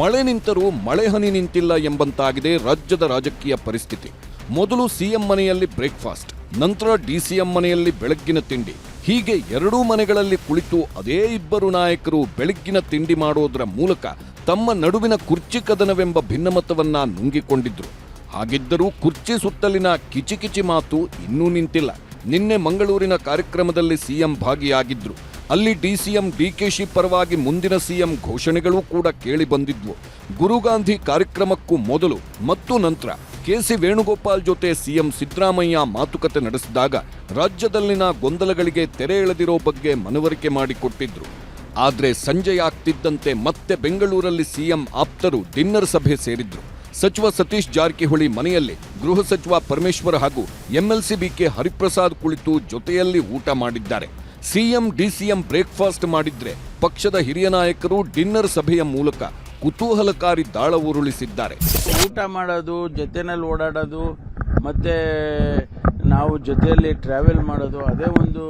ಮಳೆ ನಿಂತರೂ ಮಳೆ ಹನಿ ನಿಂತಿಲ್ಲ ಎಂಬಂತಾಗಿದೆ ರಾಜ್ಯದ ರಾಜಕೀಯ ಪರಿಸ್ಥಿತಿ. ಮೊದಲು ಸಿಎಂ ಮನೆಯಲ್ಲಿ ಬ್ರೇಕ್ಫಾಸ್ಟ್, ನಂತರ ಡಿಸಿಎಂ ಮನೆಯಲ್ಲಿ ಬೆಳಗ್ಗಿನ ತಿಂಡಿ. ಹೀಗೆ ಎರಡೂ ಮನೆಗಳಲ್ಲಿ ಕುಳಿತು ಅದೇ ಇಬ್ಬರು ನಾಯಕರು ಬೆಳಗ್ಗಿನ ತಿಂಡಿ ಮಾಡೋದರ ಮೂಲಕ ತಮ್ಮ ನಡುವಿನ ಕುರ್ಚಿ ಕದನವೆಂಬ ಭಿನ್ನಮತವನ್ನ ನುಂಗಿಕೊಂಡಿದ್ರು. ಹಾಗಿದ್ದರೂ ಕುರ್ಚಿ ಸುತ್ತಲಿನ ಕಿಚಿಕಿಚಿ ಮಾತು ಇನ್ನೂ ನಿಂತಿಲ್ಲ. ನಿನ್ನೆ ಮಂಗಳೂರಿನ ಕಾರ್ಯಕ್ರಮದಲ್ಲಿ ಸಿಎಂ ಭಾಗಿಯಾಗಿದ್ರು. ಅಲ್ಲಿ ಡಿಸಿಎಂ ಡಿಕೆಶಿ ಪರವಾಗಿ ಮುಂದಿನ ಸಿಎಂ ಘೋಷಣೆಗಳೂ ಕೂಡ ಕೇಳಿ ಬಂದಿದ್ವು. ಗುರುಗಾಂಧಿ ಕಾರ್ಯಕ್ರಮಕ್ಕೂ ಮೊದಲು, ಮತ್ತು ನಂತರ ಕೆಸಿ ವೇಣುಗೋಪಾಲ್ ಜೊತೆ ಸಿಎಂ ಸಿದ್ದರಾಮಯ್ಯ ಮಾತುಕತೆ ನಡೆಸಿದಾಗ ರಾಜ್ಯದಲ್ಲಿನ ಗೊಂದಲಗಳಿಗೆ ತೆರೆ ಎಳೆದಿರೋ ಬಗ್ಗೆ ಮನವರಿಕೆ ಮಾಡಿಕೊಟ್ಟಿದ್ರು. ಆದ್ರೆ ಸಂಜೆಯಾಗ್ತಿದ್ದಂತೆ ಮತ್ತೆ ಬೆಂಗಳೂರಲ್ಲಿ ಸಿಎಂ ಆಪ್ತರು ಡಿನ್ನರ್ ಸಭೆ ಸೇರಿದ್ರು. ಸಚಿವ ಸತೀಶ್ ಜಾರಕಿಹೊಳಿ ಮನೆಯಲ್ಲಿ ಗೃಹ ಸಚಿವ ಪರಮೇಶ್ವರ್ ಹಾಗೂ ಎಂಎಲ್ಸಿ ಬಿಕೆ ಹರಿಪ್ರಸಾದ್ ಕುಳಿತು ಜೊತೆಯಲ್ಲಿ ಊಟ ಮಾಡಿದ್ದಾರೆ. ಸಿಎಂ ಡಿಸಿಎಂ ಬ್ರೇಕ್ಫಾಸ್ಟ್ ಮಾಡಿದ್ರೆ ಪಕ್ಷದ ಹಿರಿಯ ನಾಯಕರು ಡಿನ್ನರ್ ಸಭೆಯ ಮೂಲಕ ಕುತೂಹಲಕಾರಿ ದಾಳ ಉರುಳಿಸಿದ್ದಾರೆ. ಊಟ ಮಾಡೋದು ಜೊತೆನಲ್ಲಿ ಓಡಾಡೋದು ಮತ್ತೆ ನಾವು ಜೊತೆಯಲ್ಲಿ ಟ್ರಾವೆಲ್ ಮಾಡೋದು ಅದೇ ಒಂದು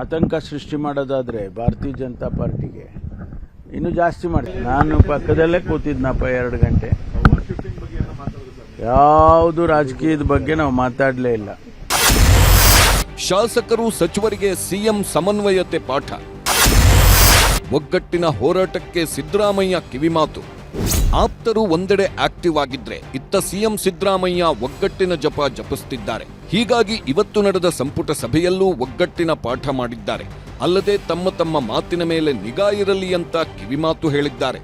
ಆತಂಕ ಸೃಷ್ಟಿ ಮಾಡೋದಾದರೆ ಭಾರತೀಯ ಜನತಾ ಪಾರ್ಟಿಗೆ. ಇನ್ನೂ ಜಾಸ್ತಿ ಮಾಡಿ. ನಾನು ಪಕ್ಕದಲ್ಲೇ ಕೂತಿದ್ನಪ್ಪ ಎರಡು ಗಂಟೆ. ಯಾವುದು ರಾಜಕೀಯದ ಬಗ್ಗೆ ನಾವು ಮಾತಾಡಲೇ ಇಲ್ಲ. ಶಾಸಕರು ಸಚಿವರಿಗೆ ಸಿಎಂ ಸಮನ್ವಯತೆ ಪಾಠ. ಒಗ್ಗಟ್ಟಿನ ಹೋರಾಟಕ್ಕೆ ಸಿದ್ದರಾಮಯ್ಯ ಕಿವಿಮಾತು. ಆಪ್ತರು ಒಂದೆಡೆ ಆಕ್ಟಿವ್ ಆಗಿದ್ರೆ ಇತ್ತ ಸಿಎಂ ಸಿದ್ದರಾಮಯ್ಯ ಒಗ್ಗಟ್ಟಿನ ಜಪ ಜಪಿಸುತ್ತಿದ್ದಾರೆ ಹೀಗಾಗಿ ಇವತ್ತು ನಡೆದ ಸಂಪುಟ ಸಭೆಯಲ್ಲೂ ಒಗ್ಗಟ್ಟಿನ ಪಾಠ ಮಾಡಿದ್ದಾರೆ. ಅಲ್ಲದೆ ತಮ್ಮ ತಮ್ಮ ಮಾತಿನ ಮೇಲೆ ನಿಗಾ ಇರಲಿ ಅಂತ ಕಿವಿಮಾತು ಹೇಳಿದ್ದಾರೆ.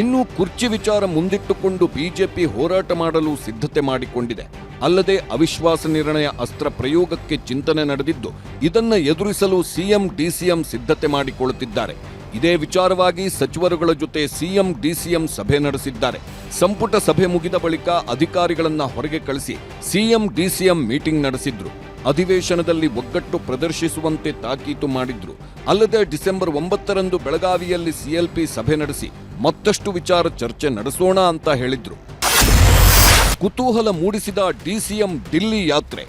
ಇನ್ನು ಕುರ್ಚಿ ವಿಚಾರ ಮುಂದಿಟ್ಟುಕೊಂಡು ಬಿಜೆಪಿ ಹೋರಾಟ ಮಾಡಲು ಸಿದ್ಧತೆ ಮಾಡಿಕೊಂಡಿದೆ. ಅಲ್ಲದೆ ಅವಿಶ್ವಾಸ ನಿರ್ಣಯ ಅಸ್ತ್ರ ಪ್ರಯೋಗಕ್ಕೆ ಚಿಂತನೆ ನಡೆದಿದ್ದು, ಇದನ್ನು ಎದುರಿಸಲು ಸಿಎಂ, ಡಿಸಿಎಂ ಸಿದ್ಧತೆ ಮಾಡಿಕೊಳ್ಳುತ್ತಿದ್ದಾರೆ. ಇದೇ ವಿಚಾರವಾಗಿ ಸಚಿವರುಗಳ ಜೊತೆ ಸಿಎಂ, ಡಿಸಿಎಂ ಸಭೆ ನಡೆಸಿದ್ದಾರೆ. ಸಂಪುಟ ಸಭೆ ಮುಗಿದ ಬಳಿಕ ಅಧಿಕಾರಿಗಳನ್ನು ಹೊರಗೆ ಕಳಿಸಿ ಸಿಎಂ, ಡಿಸಿಎಂ ಮೀಟಿಂಗ್ ನಡೆಸಿದ್ರು. ಅಧಿವೇಶನದಲ್ಲಿ ಒಗ್ಗಟ್ಟು ಪ್ರದರ್ಶಿಸುವಂತೆ ತಾಕೀತು ಮಾಡಿದ್ರು. ಅಲ್ಲದೆ ಡಿಸೆಂಬರ್ ಒಂಬತ್ತರಂದು ಬೆಳಗಾವಿಯಲ್ಲಿ ಸಿಎಲ್ಪಿ ಸಭೆ ನಡೆಸಿ ಮತ್ತಷ್ಟು ವಿಚಾರ ಚರ್ಚೆ ನಡೆಸೋಣ ಅಂತ ಹೇಳಿದ್ರು. ಕುತೂಹಲ ಮೂಡಿಸಿದ ಡಿಸಿಎಂ ದಿಲ್ಲಿ ಯಾತ್ರೆ.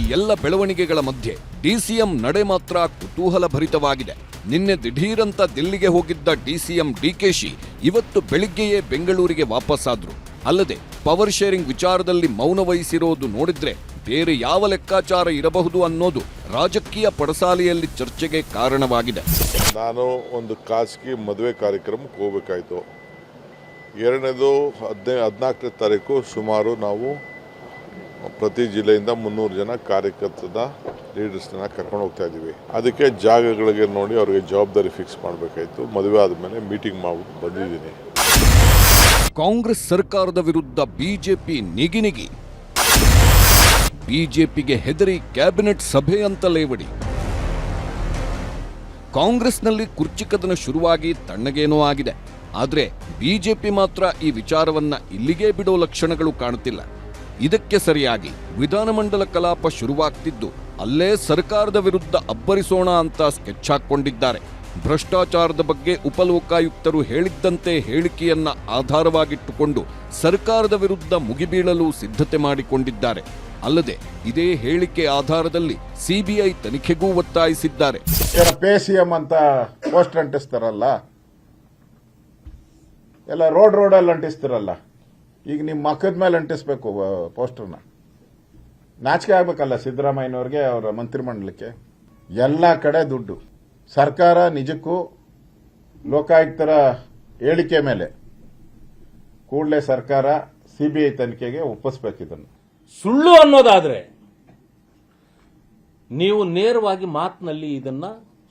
ಈ ಎಲ್ಲ ಬೆಳವಣಿಗೆಗಳ ಮಧ್ಯೆ ಡಿಸಿಎಂ ನಡೆ ಮಾತ್ರ ಕುತೂಹಲ ಭರಿತವಾಗಿದೆ ನಿನ್ನೆ ದಿಢೀರಂತ ದಿಲ್ಲಿಗೆ ಹೋಗಿದ್ದ ಡಿಸಿಎಂ ಡಿಕೆಶಿ ಇವತ್ತು ಬೆಳಿಗ್ಗೆಯೇ ಬೆಂಗಳೂರಿಗೆ ವಾಪಸ್ಸಾದ್ರು. ಅಲ್ಲದೆ ಪವರ್ ಶೇರಿಂಗ್ ವಿಚಾರದಲ್ಲಿ ಮೌನ ವಹಿಸಿರೋದು ನೋಡಿದ್ರೆ ಬೇರೆ ಯಾವ ಲೆಕ್ಕಾಚಾರ ಇರಬಹುದು ಅನ್ನೋದು ರಾಜಕೀಯ ಪಡಸಾಲೆಯಲ್ಲಿ ಚರ್ಚೆಗೆ ಕಾರಣವಾಗಿದೆ. ನಾನು ಒಂದು ಖಾಸಗಿ ಮದುವೆ ಕಾರ್ಯಕ್ರಮಕ್ಕೆ ಹೋಗ್ಬೇಕಾಯ್ತು. ಎರಡನೇದು ಹದಿನೈ, ಹದಿನಾಲ್ಕನೇ ತಾರೀಕು ಸುಮಾರು ನಾವು ಪ್ರತಿ ಜಿಲ್ಲೆಯಿಂದ ಮುನ್ನೂರು ಜನ ಕಾರ್ಯಕರ್ತದ ಲೀಡರ್ಸ್ನ ಕರ್ಕೊಂಡು ಹೋಗ್ತಾ ಇದ್ದೀವಿ. ಅದಕ್ಕೆ ಜಾಗಗಳಿಗೆ ನೋಡಿ ಅವರಿಗೆ ಜವಾಬ್ದಾರಿ ಫಿಕ್ಸ್ ಮಾಡಬೇಕಾಯಿತು. ಮದುವೆ ಆದಮೇಲೆ ಮೀಟಿಂಗ್ ಮಾಡಿಬಿಟ್ಟು ಬಂದಿದ್ದೀನಿ. ಕಾಂಗ್ರೆಸ್ ಸರ್ಕಾರದ ವಿರುದ್ಧ ಬಿಜೆಪಿ ನಿಗಿನಿಗಿ ಬಿಜೆಪಿಗೆ ಹೆದರಿ ಕ್ಯಾಬಿನೆಟ್ ಸಭೆ ಅಂತ ಲೇವಡಿ ಕಾಂಗ್ರೆಸ್ನಲ್ಲಿ ಕುರ್ಚಿಕದನ ಶುರುವಾಗಿ ತಣ್ಣಗೇನೋ ಆಗಿದೆ. ಆದ್ರೆ ಬಿಜೆಪಿ ಮಾತ್ರ ಈ ವಿಚಾರವನ್ನ ಇಲ್ಲಿಗೆ ಬಿಡೋ ಲಕ್ಷಣಗಳು ಕಾಣುತ್ತಿಲ್ಲ. ಇದಕ್ಕೆ ಸರಿಯಾಗಿ ವಿಧಾನಮಂಡಲ ಕಲಾಪ ಶುರುವಾಗ್ತಿದ್ದು ಅಲ್ಲೇ ಸರ್ಕಾರದ ವಿರುದ್ಧ ಅಬ್ಬರಿಸೋಣ ಅಂತ ಸ್ಕೆಚ್ ಹಾಕೊಂಡಿದ್ದಾರೆ ಭ್ರಷ್ಟಾಚಾರದ ಬಗ್ಗೆ ಉಪಲೋಕಾಯುಕ್ತರು ಹೇಳಿದ್ದಂತೆ ಹೇಳಿಕೆಯನ್ನ ಆಧಾರವಾಗಿಟ್ಟುಕೊಂಡು ಸರ್ಕಾರದ ವಿರುದ್ಧ ಮುಗಿಬೀಳಲು ಸಿದ್ಧತೆ ಮಾಡಿಕೊಂಡಿದ್ದಾರೆ. ಅಲ್ಲದೆ ಇದೇ ಹೇಳಿಕೆ ಆಧಾರದಲ್ಲಿ ಸಿಬಿಐ ತನಿಖೆಗೂ ಒತ್ತಾಯಿಸಿದ್ದಾರೆ. ಅಂತ ಪೋಸ್ಟ್ ಅಂಟಿಸ್ತಾರಲ್ಲ ಎಲ್ಲ ರೋಡ್ ರೋಡಲ್ಲಿ ಅಂಟಿಸ್ತಿರಲ್ಲ. ಈಗ ನಿಮ್ಮ ಮಕ್ಕದ ಮೇಲೆ ಅಂಟಿಸ್ಬೇಕು ಪೋಸ್ಟರ್ನ. ನಾಚಿಕೆ ಆಗ್ಬೇಕಲ್ಲ ಸಿದ್ದರಾಮಯ್ಯನವ್ರಿಗೆ, ಅವರ ಮಂತ್ರಿಮಂಡಲಕ್ಕೆ. ಎಲ್ಲ ಕಡೆ ದುಡ್ಡು. ಸರ್ಕಾರ ನಿಜಕ್ಕೂ ಲೋಕಾಯುಕ್ತರ ಹೇಳಿಕೆ ಮೇಲೆ. ಕೂಡಲೇ ಸರ್ಕಾರ ಸಿಬಿಐ ತನಿಖೆಗೆ ಒಪ್ಪಿಸ್ಬೇಕು ಇದನ್ನು. ಸುಳ್ಳು ಅನ್ನೋದಾದ್ರೆ ನೀವು ನೇರವಾಗಿ ಮಾತಿನಲ್ಲಿ ಇದನ್ನ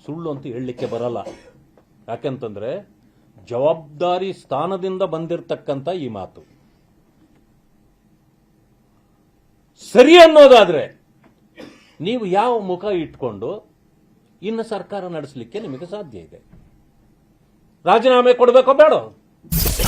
ಸುಳ್ಳು ಅಂತ ಹೇಳಲಿಕ್ಕೆ ಬರಲ್ಲ. ಯಾಕೆಂತಂದ್ರೆ ಜವಾಬ್ದಾರಿ ಸ್ಥಾನದಿಂದ ಬಂದಿರತಕ್ಕಂಥ ಈ ಮಾತು. ಸರಿ ಅನ್ನೋದಾದ್ರೆ, ನೀವು ಯಾವ ಮುಖ ಇಟ್ಕೊಂಡು ಇನ್ನು ಸರ್ಕಾರ ನಡೆಸಲಿಕ್ಕೆ ನಿಮಗೆ ಸಾಧ್ಯ ಇದೆ. ರಾಜೀನಾಮೆ ಕೊಡಬೇಕೋ ಬೇಡ?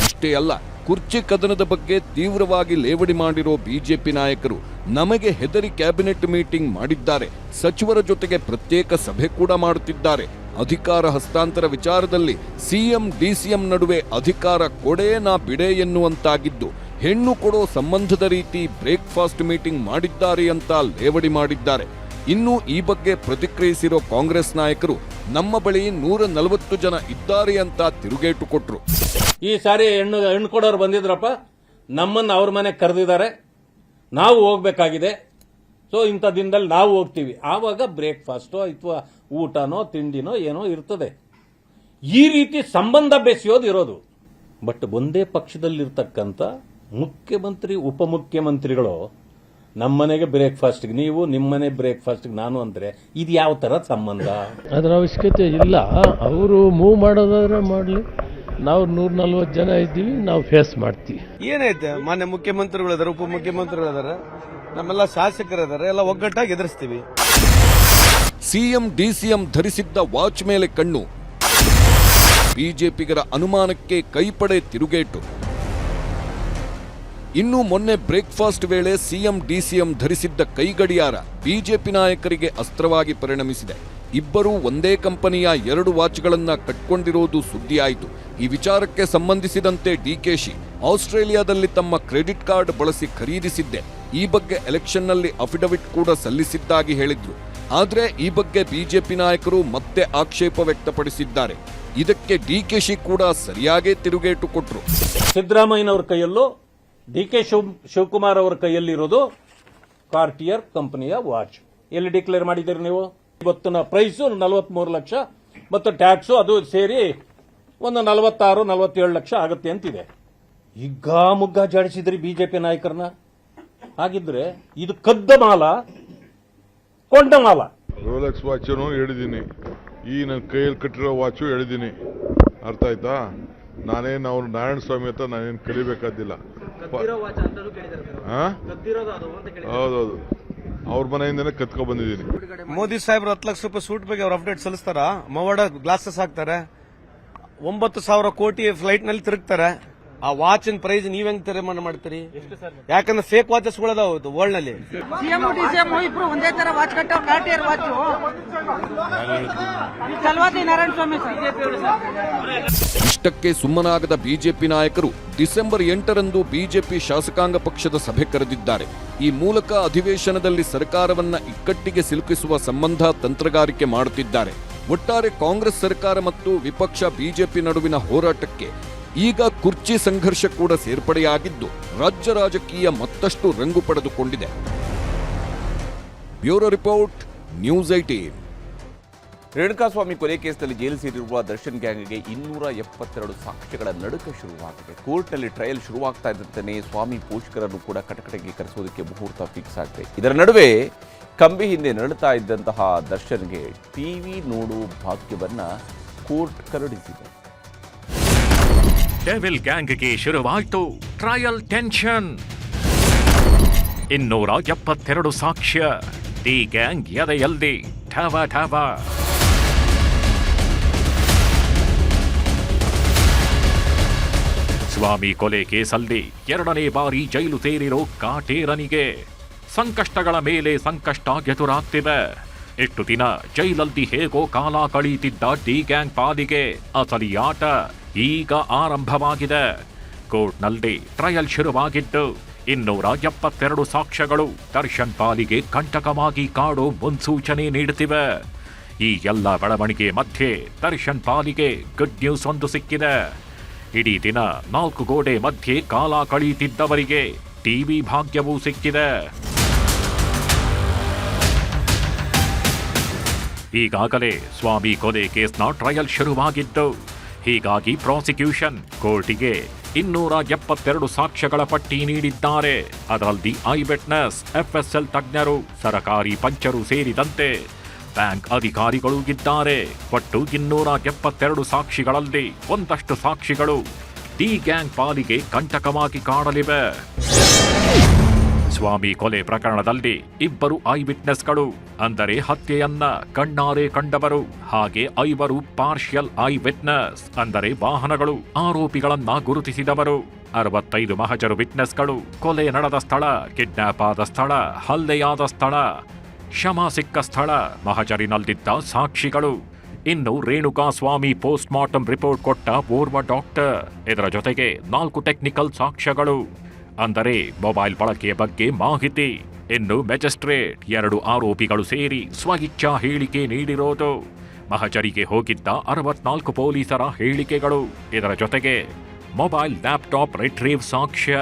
ಅಷ್ಟೇ ಅಲ್ಲ, ಕುರ್ಚಿ ಕದನದ ಬಗ್ಗೆ ತೀವ್ರವಾಗಿ ಲೇವಡಿ ಮಾಡಿರೋ ಬಿಜೆಪಿ ನಾಯಕರು ನಮಗೆ ಹೆದರಿ ಕ್ಯಾಬಿನೆಟ್ ಮೀಟಿಂಗ್ ಮಾಡಿದ್ದಾರೆ. ಸಚಿವರ ಜೊತೆಗೆ ಪ್ರತ್ಯೇಕ ಸಭೆ ಕೂಡ ಮಾಡುತ್ತಿದ್ದಾರೆ. ಅಧಿಕಾರ ಹಸ್ತಾಂತರ ವಿಚಾರದಲ್ಲಿ ಸಿಎಂ, ಡಿಸಿಎಂ ನಡುವೆ ಅಧಿಕಾರ ಕೊಡೇನಾ ಬಿಡೆ ಎನ್ನುವಂತಾಗಿದ್ದು, ಹೆಣ್ಣು ಕೊಡೋ ಸಂಬಂಧದ ರೀತಿ ಬ್ರೇಕ್ಫಾಸ್ಟ್ ಮೀಟಿಂಗ್ ಮಾಡಿದ್ದಾರೆ ಅಂತ ಲೇವಡಿ ಮಾಡಿದ್ದಾರೆ. ಇನ್ನು ಈ ಬಗ್ಗೆ ಪ್ರತಿಕ್ರಿಯಿಸಿರೋ ಕಾಂಗ್ರೆಸ್ ನಾಯಕರು, ನಮ್ಮ ಬಳಿ ನೂರ ನಲವತ್ತು ಜನ ಇದ್ದಾರೆ ಅಂತ ತಿರುಗೇಟು ಕೊಟ್ರು. ಈ ಸಾರಿ ಹೆಣ್ಣು ಹೆಣ್ಣು ಕೊಡೋರು ಬಂದಿದ್ರಪ್ಪ, ನಮ್ಮನ್ನು ಅವ್ರ ಮನೆ ಕರೆದಿದ್ದಾರೆ. ನಾವು ಹೋಗ್ಬೇಕಾಗಿದೆ. ಸೊ ಇಂಥ ದಿನದಲ್ಲಿ ನಾವು ಹೋಗ್ತೀವಿ. ಆವಾಗ ಬ್ರೇಕ್ಫಾಸ್ಟೋ ಅಥವಾ ಊಟನೋ ತಿಂಡಿನೋ ಏನೋ ಇರ್ತದೆ. ಈ ರೀತಿ ಸಂಬಂಧ ಬೆಸೆಯೋದು ಇರೋದು. ಬಟ್ ಒಂದೇ ಪಕ್ಷದಲ್ಲಿರ್ತಕ್ಕಂಥ ಮುಖ್ಯಮಂತ್ರಿ ಉಪಮುಖ್ಯಮಂತ್ರಿಗಳು ನಮ್ಮನೆಗೆ ಬ್ರೇಕ್ಫಾಸ್ಟ್ಗೆ ನೀವು ನಿಮ್ಮನೆ ಬ್ರೇಕ್ಫಾಸ್ಟ್ಗೆ ನಾನು ಅಂದ್ರೆ ಇದು ಯಾವ ತರ ಸಂಬಂಧ? ಅದರ ಅವಶ್ಯಕತೆ ಇಲ್ಲ. ಅವರು ಮೂವ್ ಮಾಡೋದಾದ್ರೆ ಮಾಡಲಿ. ನಾವು ನೂರ ನಲ್ವತ್ತು ಜನ ಇದ್ದೀವಿ ನಾವು ಫೇಸ್ ಮಾಡ್ತೀವಿ. ಏನೈತೆ ಮಾನ್ಯ ಮುಖ್ಯಮಂತ್ರಿಗಳಿದಾರೆ ಉಪಮುಖ್ಯಮಂತ್ರಿಗಳಿದಾರೆ? ನಮ್ಮೆಲ್ಲ ಶಾಸಕರಿದ್ದಾರೆ, ಎಲ್ಲ ಒಗ್ಗಟ್ಟಾಗಿ ಎದುರಿಸ್ತೀವಿ. ಸಿಎಂ, ಡಿಸಿಎಂ ಧರಿಸಿದ್ದ ವಾಚ್ ಮೇಲೆ ಕಣ್ಣು. ಬಿಜೆಪಿಗರ ಅನುಮಾನಕ್ಕೆ ಕೈಪಡೆ ತಿರುಗೇಟು. ಇನ್ನು ಮೊನ್ನೆ ಬ್ರೇಕ್ಫಾಸ್ಟ್ ವೇಳೆ ಸಿಎಂ, ಡಿಸಿಎಂ ಧರಿಸಿದ್ದ ಕೈಗಡಿಯಾರ ಬಿಜೆಪಿ ನಾಯಕರಿಗೆ ಅಸ್ತ್ರವಾಗಿ ಪರಿಣಮಿಸಿದೆ. ಇಬ್ಬರೂ ಒಂದೇ ಕಂಪನಿಯ ಎರಡು ವಾಚ್ಗಳನ್ನು ಕಟ್ಕೊಂಡಿರೋದು ಸುದ್ದಿಯಾಯಿತು. ಈ ವಿಚಾರಕ್ಕೆ ಸಂಬಂಧಿಸಿದಂತೆ ಡಿಕೆಶಿ ಆಸ್ಟ್ರೇಲಿಯಾದಲ್ಲಿ ತಮ್ಮ ಕ್ರೆಡಿಟ್ ಕಾರ್ಡ್ ಬಳಸಿ ಖರೀದಿಸಿದ್ದೆ. ಈ ಬಗ್ಗೆ ಎಲೆಕ್ಷನ್ನಲ್ಲಿ ಅಫಿಡವಿಟ್ ಕೂಡ ಸಲ್ಲಿಸಿದ್ದಾಗಿ ಹೇಳಿದ್ರು. ಆದರೆ ಈ ಬಗ್ಗೆ ಬಿಜೆಪಿ ನಾಯಕರು ಮತ್ತೆ ಆಕ್ಷೇಪ ವ್ಯಕ್ತಪಡಿಸಿದ್ದಾರೆ. ಇದಕ್ಕೆ ಡಿಕೆಶಿ ಕೂಡ ಸರಿಯಾಗೇ ತಿರುಗೇಟು ಕೊಟ್ಟರು ಸಿದ್ದರಾಮಯ್ಯನವರ ಕೈಯಲ್ಲೂ ಡಿ ಕೆ ಶಿವ್, ಶಿವಕುಮಾರ್ ಅವರ ಕೈಯಲ್ಲಿರೋದು ಕಾರ್ಟಿಯರ್ ಕಂಪನಿಯ ವಾಚ್. ಎಲ್ಲಿ ಡಿಕ್ಲೇರ್ ಮಾಡಿದ್ದೀರಿ ನೀವು? ಇವತ್ತಿನ ಪ್ರೈಸು ನಲವತ್ಮೂರು ಲಕ್ಷ ಮತ್ತು ಟ್ಯಾಕ್ಸು ಅದು ಸೇರಿ ಒಂದು ನಲವತ್ತಾರು ನಲವತ್ತೇಳು ಲಕ್ಷ ಆಗುತ್ತೆ ಅಂತಿದೆ. ಹಿಗ್ಗಾ ಮುಗ್ಗ ಜಾಡಿಸಿದ್ರಿ ಬಿಜೆಪಿ ನಾಯಕರನ್ನ. ಹಾಗಿದ್ರೆ ಇದು ಕದ್ದ ಮಾಲ ಕೊಂಡ ಮಾಲ. ರೋಲೆಕ್ಸ್ ವಾಚನು ಹೇಳಿದ್ದೀನಿ ಈ ನನ್ನ ಕೈಯಲ್ಲಿ ಕಟ್ಟಿರೋ ವಾಚು ಹೇಳಿದ್ದೀನಿ ಅರ್ಥ ಆಯ್ತಾ? ನಾನೇನು ಅವ್ರು ನಾರಾಯಣ ಸ್ವಾಮಿ ಹತ್ರ ನಾನೇನು ಕಲಿಬೇಕಾದಿಲ್ಲ ಹಾ? ಹೌದೌದು. ಅವ್ರ ಮನೆಯಿಂದನೇ ಕತ್ಕೊ ಬಂದಿದ್ದೀನಿ. ಮೋದಿ ಸಾಹೇಬ್ರು ಹತ್ತು ಲಕ್ಷ ರೂಪಾಯಿ ಸೂಟ್ ಬಗ್ಗೆ ಅವ್ರ ಅಪ್ಡೇಟ್ ಸಲ್ಲಿಸ್ತಾರ? ಮವಾಡ ಗ್ಲಾಸಸ್ ಹಾಕ್ತಾರೆ. ಒಂಬತ್ತು ಸಾವಿರ ಕೋಟಿ ಫ್ಲೈಟ್ನಲ್ಲಿ ತಿರುಗ್ತಾರೆ. ಆ ವಾಚಿನ ಪ್ರೈಸ್ ನೀವ್ ಹೆಂಗ್ ತೀರ್ಮಾನ ಮಾಡ್ತೀರಿ? ಯಾಕಂದ್ರೆ ಫೇಕ್ ವಾಚಸ್ ಗಳದಾವ ವರ್ಲ್ಡ್ನಲ್ಲಿ ಒಂದೇ ತರ ವಾಚ್ ಕಟ್ಟೋ Cartier watch Chalavadi Narayana Swamy sir ಇಷ್ಟಕ್ಕೆ ಸುಮ್ಮನಾಗದ ಬಿಜೆಪಿ ನಾಯಕರು ಡಿಸೆಂಬರ್ ಎಂಟರಂದು ಬಿಜೆಪಿ ಶಾಸಕಾಂಗ ಪಕ್ಷದ ಸಭೆ ಕರೆದಿದ್ದಾರೆ. ಈ ಮೂಲಕ ಅಧಿವೇಶನದಲ್ಲಿ ಸರ್ಕಾರವನ್ನ ಇಕ್ಕಟ್ಟಿಗೆ ಸಿಲುಕಿಸುವ ಸಂಬಂಧ ತಂತ್ರಗಾರಿಕೆ ಮಾಡುತ್ತಿದ್ದಾರೆ. ಒಟ್ಟಾರೆ ಕಾಂಗ್ರೆಸ್ ಸರ್ಕಾರ ಮತ್ತು ವಿಪಕ್ಷ ಬಿಜೆಪಿ ನಡುವಿನ ಹೋರಾಟಕ್ಕೆ ಈಗ ಕುರ್ಚಿ ಸಂಘರ್ಷ ಕೂಡ ಸೇರ್ಪಡೆಯಾಗಿದ್ದು ರಾಜ್ಯ ರಾಜಕೀಯ ಮತ್ತಷ್ಟು ರಂಗು ಪಡೆದುಕೊಂಡಿದೆ. Bureau report, news eighteen Renukaswamy ಕೊಲೆ ಕೇಸ್ನಲ್ಲಿ ಜೈಲು ಸೇರಿರುವ ದರ್ಶನ್ ಗ್ಯಾಂಗ್ಗೆ ಇನ್ನೂರ ಎಪ್ಪತ್ತೆರಡು ಸಾಕ್ಷ್ಯಗಳ ನಡುಕ ಶುರುವಾಗಿದೆ. ಕೋರ್ಟ್ನಲ್ಲಿ ಟ್ರಯಲ್ ಶುರುವಾಗ್ತಾ ಇದ್ದಂತೆ ಸ್ವಾಮಿ ಪೋಷಕರನ್ನು ಕೂಡ ಕಟಕಟೆಗೆ ಕರೆಸೋದಕ್ಕೆ ಮುಹೂರ್ತ ಫಿಕ್ಸ್ ಆಗಿದೆ. ಇದರ ನಡುವೆ ಕಂಬಿ ಹಿಂದೆ ನಡುತ್ತಾ ಇದ್ದಂತಹ ದರ್ಶನ್ಗೆ ಟಿವಿ ನೋಡು ಭಾಗ್ಯವನ್ನು ಕೋರ್ಟ್ ಕರುಣಿಸಿದೆ ಡೆವಿಲ್ ಗ್ಯಾಂಗ್ಗೆ ಶುರುವಾಯಿತು. ಟ್ರಯಲ್ ಟೆನ್ಷನ್ ಇನ್ನೂರ ಎಪ್ಪತ್ತೆರಡು ಸಾಕ್ಷ್ಯ. ಡಿ ಗ್ಯಾಂಗ್ ಎದೆಯಲ್ಲಿ. ಠವ ಠವ. ಸ್ವಾಮಿ ಕೊಲೆ ಕೇಸಲ್ಲಿ ಎರಡನೇ ಬಾರಿ ಜೈಲು ಸೇರಿರೋ ಕಾಟೇರನಿಗೆ ಸಂಕಷ್ಟಗಳ ಮೇಲೆ ಸಂಕಷ್ಟ ಎದುರಾಗ್ತಿವೆ. ಇಷ್ಟು ದಿನ ಜೈಲಲ್ಲಿ ಹೇಗೋ ಕಾಲ ಕಳೀತಿದ್ದ ಡಿ ಗ್ಯಾಂಗ್ ಪಾದಿಗೆ ಅಸಲಿ ಆಟ ಈಗ ಆರಂಭವಾಗಿದೆ. ಕೋರ್ಟ್ನಲ್ಲಿ ಟ್ರಯಲ್ ಶುರುವಾಗಿದ್ದು ಇನ್ನೂರ ಎಪ್ಪತ್ತೆರಡು ಸಾಕ್ಷ್ಯಗಳು ದರ್ಶನ್ ಪಾಲಿಗೆ ಕಂಟಕವಾಗಿ ಕಾಡು ಮುನ್ಸೂಚನೆ ನೀಡುತ್ತಿವೆ. ಈ ಎಲ್ಲ ಬೆಳವಣಿಗೆ ಮಧ್ಯೆ ದರ್ಶನ್ ಪಾಲಿಗೆ ಗುಡ್ ನ್ಯೂಸ್ ಒಂದು ಸಿಕ್ಕಿದೆ. ಇಡೀ ದಿನ ನಾಲ್ಕು ಗೋಡೆ ಮಧ್ಯೆ ಕಾಲ ಕಳೆಯುತ್ತಿದ್ದವರಿಗೆ ಟಿವಿ ಭಾಗ್ಯವೂ ಸಿಕ್ಕಿದೆ. ಈಗಾಗಲೇ ಸ್ವಾಮಿ ಕೊಲೆ ಕೇಸ್ನ ಟ್ರಯಲ್ ಶುರುವಾಗಿದ್ದು ಹೀಗಾಗಿ ಪ್ರಾಸಿಕ್ಯೂಷನ್ ಕೋರ್ಟಿಗೆ ಇನ್ನೂರ ಎಪ್ಪತ್ತೆರಡು ಸಾಕ್ಷ್ಯಗಳ ಪಟ್ಟಿ ನೀಡಿದ್ದಾರೆ. ಅದರಲ್ಲಿ ಐ ವಿಟ್ನೆಸ್ ಎಫ್ಎಸ್ಎಲ್ ತಜ್ಞರು, ಸರಕಾರಿ ಪಂಚರು ಸೇರಿದಂತೆ ಬ್ಯಾಂಕ್ ಅಧಿಕಾರಿಗಳು ಇದ್ದಾರೆ. ಒಟ್ಟು ಇನ್ನೂರ ಎಪ್ಪತ್ತೆರಡು ಸಾಕ್ಷಿಗಳಲ್ಲಿ ಒಂದಷ್ಟು ಸಾಕ್ಷಿಗಳು ಡಿ ಗ್ಯಾಂಗ್ ಪಾಲಿಗೆ ಕಂಟಕವಾಗಿ ಕಾಡಲಿವೆ ಸ್ವಾಮಿ ಕೊಲೆ ಪ್ರಕರಣದಲ್ಲಿ ಇಬ್ಬರು ಐ ವಿಟ್ನೆಸ್ಗಳು ಅಂದರೆ ಹತ್ಯೆಯನ್ನ ಕಣ್ಣಾರೆ ಕಂಡವರು, ಹಾಗೆ ಐವರು ಪಾರ್ಷಿಯಲ್ ಐ ವಿಟ್ನೆಸ್ ಅಂದರೆ ವಾಹನಗಳು, ಆರೋಪಿಗಳನ್ನ ಗುರುತಿಸಿದವರು. ಅರವತ್ತೈದು ಮಹಜರು ವಿಟ್ನೆಸ್ಗಳು, ಕೊಲೆ ನಡೆದ ಸ್ಥಳ, ಕಿಡ್ನಾಪ್ ಆದ ಸ್ಥಳ, ಹಲ್ಲೆಯಾದ ಸ್ಥಳ ಶಮ ಸಿಕ್ಕ ಸ್ಥಳ, ಮಹಜರಿನಲ್ಲಿದ್ದ ಸಾಕ್ಷಿಗಳು. ಇನ್ನು Renuka Swamy post mortem report ಕೊಟ್ಟ ಓರ್ವ ಡಾಕ್ಟರ್. ಇದರ ಜೊತೆಗೆ ನಾಲ್ಕು ಟೆಕ್ನಿಕಲ್ ಸಾಕ್ಷ್ಯಗಳು. ಅಂದರೆ ಮೊಬೈಲ್ ಬಳಕೆಯ ಬಗ್ಗೆ ಮಾಹಿತಿ. ಇನ್ನು ಮ್ಯಾಜಿಸ್ಟ್ರೇಟ್ ಎರಡು ಆರೋಪಿಗಳು ಸೇರಿ ಸ್ವಇಚ್ಛಾ ಹೇಳಿಕೆ ನೀಡಿರೋದು. ಮಹಜರಿಗೆ ಹೋಗಿದ್ದ ಅರವತ್ನಾಲ್ಕು ಪೊಲೀಸರ ಹೇಳಿಕೆಗಳು. ಇದರ ಜೊತೆಗೆ ಮೊಬೈಲ್ ಲ್ಯಾಪ್ಟಾಪ್ ರಿಟ್ರೀವ್ ಸಾಕ್ಷ್ಯ.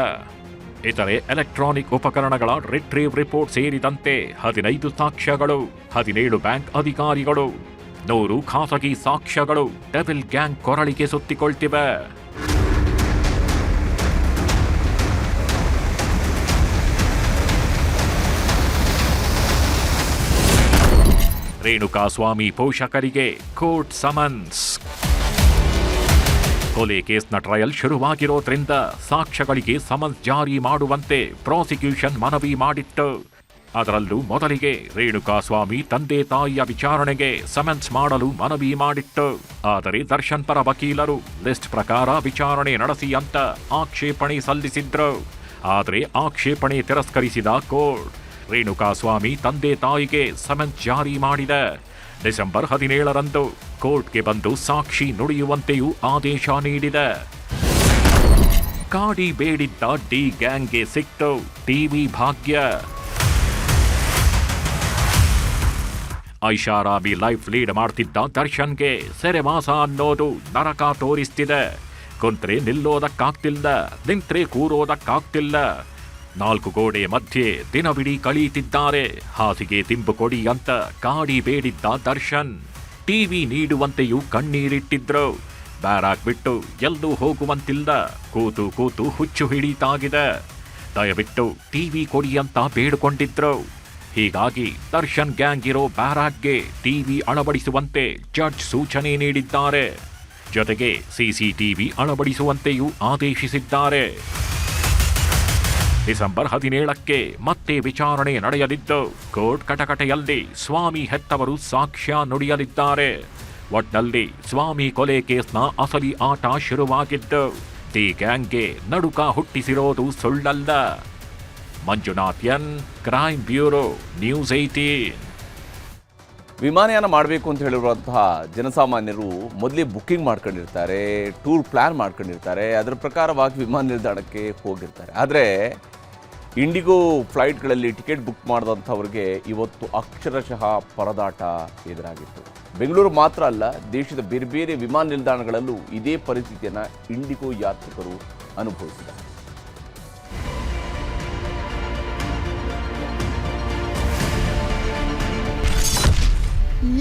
ಇತರೆ ಎಲೆಕ್ಟ್ರಾನಿಕ್ ಉಪಕರಣಗಳ ರಿಟ್ರೀವ್ ರಿಪೋರ್ಟ್ ಸೇರಿದಂತೆ ಹದಿನೈದು ಸಾಕ್ಷ್ಯಗಳು, ಹದಿನೇಳು ಬ್ಯಾಂಕ್ ಅಧಿಕಾರಿಗಳು, ನೂರು ಖಾಸಗಿ ಸಾಕ್ಷ್ಯಗಳು ಡೆವಿಲ್ ಗ್ಯಾಂಗ್ ಕೊರಳಿಗೆ ಸುತ್ತಿಕೊಳ್ತಿವೆ. ರೇಣುಕಾ ಸ್ವಾಮಿ ಪೋಷಕರಿಗೆ ಕೋರ್ಟ್ ಸಮನ್ಸ್. ಕೊಲೆ ಕೇಸ್ನ ಟ್ರಯಲ್ ಶುರುವಾಗಿರೋದ್ರಿಂದ ಸಾಕ್ಷ್ಯಗಳಿಗೆ ಸಮನ್ಸ್ ಜಾರಿ ಮಾಡುವಂತೆ ಪ್ರಾಸಿಕ್ಯೂಷನ್ ಮನವಿ ಮಾಡಿತ್ತು. ಅದರಲ್ಲೂ ಮೊದಲಿಗೆ ರೇಣುಕಾ ಸ್ವಾಮಿ ತಂದೆ ತಾಯಿಯ ವಿಚಾರಣೆಗೆ ಸಮನ್ಸ್ ಮಾಡಲು ಮನವಿ ಮಾಡಿತ್ತು. ಆದರೆ ದರ್ಶನ್ ಪರ ವಕೀಲರು ಲಿಸ್ಟ್ ಪ್ರಕಾರ ವಿಚಾರಣೆ ನಡೆಸಿ ಅಂತ ಆಕ್ಷೇಪಣೆ ಸಲ್ಲಿಸಿದ್ರು. ಆದರೆ ಆಕ್ಷೇಪಣೆ ತಿರಸ್ಕರಿಸಿದ ಕೋರ್ಟ್ ರೇಣುಕಾ ಸ್ವಾಮಿ ತಂದೆ ತಾಯಿಗೆ ಸಮನ್ಸ್ ಜಾರಿ ಮಾಡಿದೆ. ಡಿಸೆಂಬರ್ ಹದಿನೇಳರಂದು ಕೋರ್ಟ್ಗೆ ಬಂದು ಸಾಕ್ಷಿ ನುಡಿಯುವಂತೆಯೂ ಆದೇಶ ನೀಡಿದೆ. ಕಾಡಿ ಬೇಡಿದ್ದ ಡಿ ಗ್ಯಾಂಗ್ಗೆ ಸಿಕ್ತು. ಟಿವಿ ಭಾಗ್ಯ. ಐಷಾರಾಮಿ ಲೈಫ್ ಲೀಡ್ ಮಾಡ್ತಿದ್ದ ದರ್ಶನ್ಗೆ ಸೆರೆವಾಸ ಅನ್ನೋದು ನರಕ ತೋರಿಸ್ತಿದೆ. ಕುಂತ್ರೆ ನಿಲ್ಲೋದಕ್ಕಾಗ್ತಿಲ್ಲ, ನಿಂತ್ರೆ ಕೂರೋದಕ್ಕಾಗ್ತಿಲ್ಲ. ನಾಲ್ಕು ಗೋಡೆ ಮಧ್ಯೆ ದಿನವಿಡೀ ಕಳೀತಿದ್ದಾರೆ. ಹಾಸಿಗೆ ತಿಂಬು ಕೊಡಿ ಅಂತ ಕಾಡಿ ಬೇಡಿದ್ದ ದರ್ಶನ್. ಟಿವಿ ನೀಡುವಂತೆಯೂ ಕಣ್ಣೀರಿಟ್ಟಿದ್ರು. ಬ್ಯಾರಾಕ್ ಬಿಟ್ಟು ಎಲ್ಲೂ ಹೋಗುವಂತಿಲ್ಲ. ಕೂತು ಕೂತು ಹುಚ್ಚು ಹಿಡಿತಾಗಿದೆ. ದಯವಿಟ್ಟು ಟಿವಿ ಕೊಡಿ ಅಂತ ಬೇಡಿಕೊಂಡಿದ್ರು. ಹೀಗಾಗಿ ದರ್ಶನ್ ಗ್ಯಾಂಗ್ ಇರೋ ಬ್ಯಾರಾಕ್ಗೆ ಟಿವಿ ಅಳವಡಿಸುವಂತೆ ಜಡ್ಜ್ ಸೂಚನೆ ನೀಡಿದ್ದಾರೆ. ಜೊತೆಗೆ ಸಿಸಿಟಿವಿ ಅಳವಡಿಸುವಂತೆಯೂ ಆದೇಶಿಸಿದ್ದಾರೆ. ಡಿಸೆಂಬರ್ ಹದಿನೇಳಕ್ಕೆ ಮತ್ತೆ ವಿಚಾರಣೆ ನಡೆಯಲಿದ್ದು, ಕೋರ್ಟ್ ಕಟಕಟೆಯಲ್ಲಿ ಸ್ವಾಮಿ ಹೆತ್ತವರು ಸಾಕ್ಷ್ಯ ನುಡಿಯಲಿದ್ದಾರೆ. ಒಟ್ನಲ್ಲಿ ಸ್ವಾಮಿ ಕೊಲೆ ಕೇಸ್ನ ಅಸಲಿ ಆಟ ಶುರುವಾಗಿದ್ದು, ದಿ ಗ್ಯಾಂಗ್ಗೆ ನಡುಕ ಹುಟ್ಟಿಸಿರೋದು ಸುಳ್ಳಲ್ಲ. Manjunath N crime bureau, news eighteen ವಿಮಾನಯಾನ ಮಾಡಬೇಕು ಅಂತ ಹೇಳಿರುವಂತಹ ಜನಸಾಮಾನ್ಯರು ಮೊದಲೇ ಬುಕ್ಕಿಂಗ್ ಮಾಡ್ಕೊಂಡಿರ್ತಾರೆ, ಟೂರ್ ಪ್ಲ್ಯಾನ್ ಮಾಡ್ಕೊಂಡಿರ್ತಾರೆ, ಅದರ ಪ್ರಕಾರವಾಗಿ ವಿಮಾನ ನಿಲ್ದಾಣಕ್ಕೆ ಹೋಗಿರ್ತಾರೆ. ಆದರೆ ಇಂಡಿಗೋ ಫ್ಲೈಟ್ಗಳಲ್ಲಿ ಟಿಕೆಟ್ ಬುಕ್ ಮಾಡಿದಂಥವ್ರಿಗೆ ಇವತ್ತು ಅಕ್ಷರಶಃ ಪರದಾಟ ಎದುರಾಗಿತ್ತು. ಬೆಂಗಳೂರು ಮಾತ್ರ ಅಲ್ಲ, ದೇಶದ ಬೇರೆ ಬೇರೆ ವಿಮಾನ ನಿಲ್ದಾಣಗಳಲ್ಲೂ ಇದೇ ಪರಿಸ್ಥಿತಿಯನ್ನು ಇಂಡಿಗೋ ಯಾತ್ರಿಕರು ಅನುಭವಿಸಿದ್ದಾರೆ.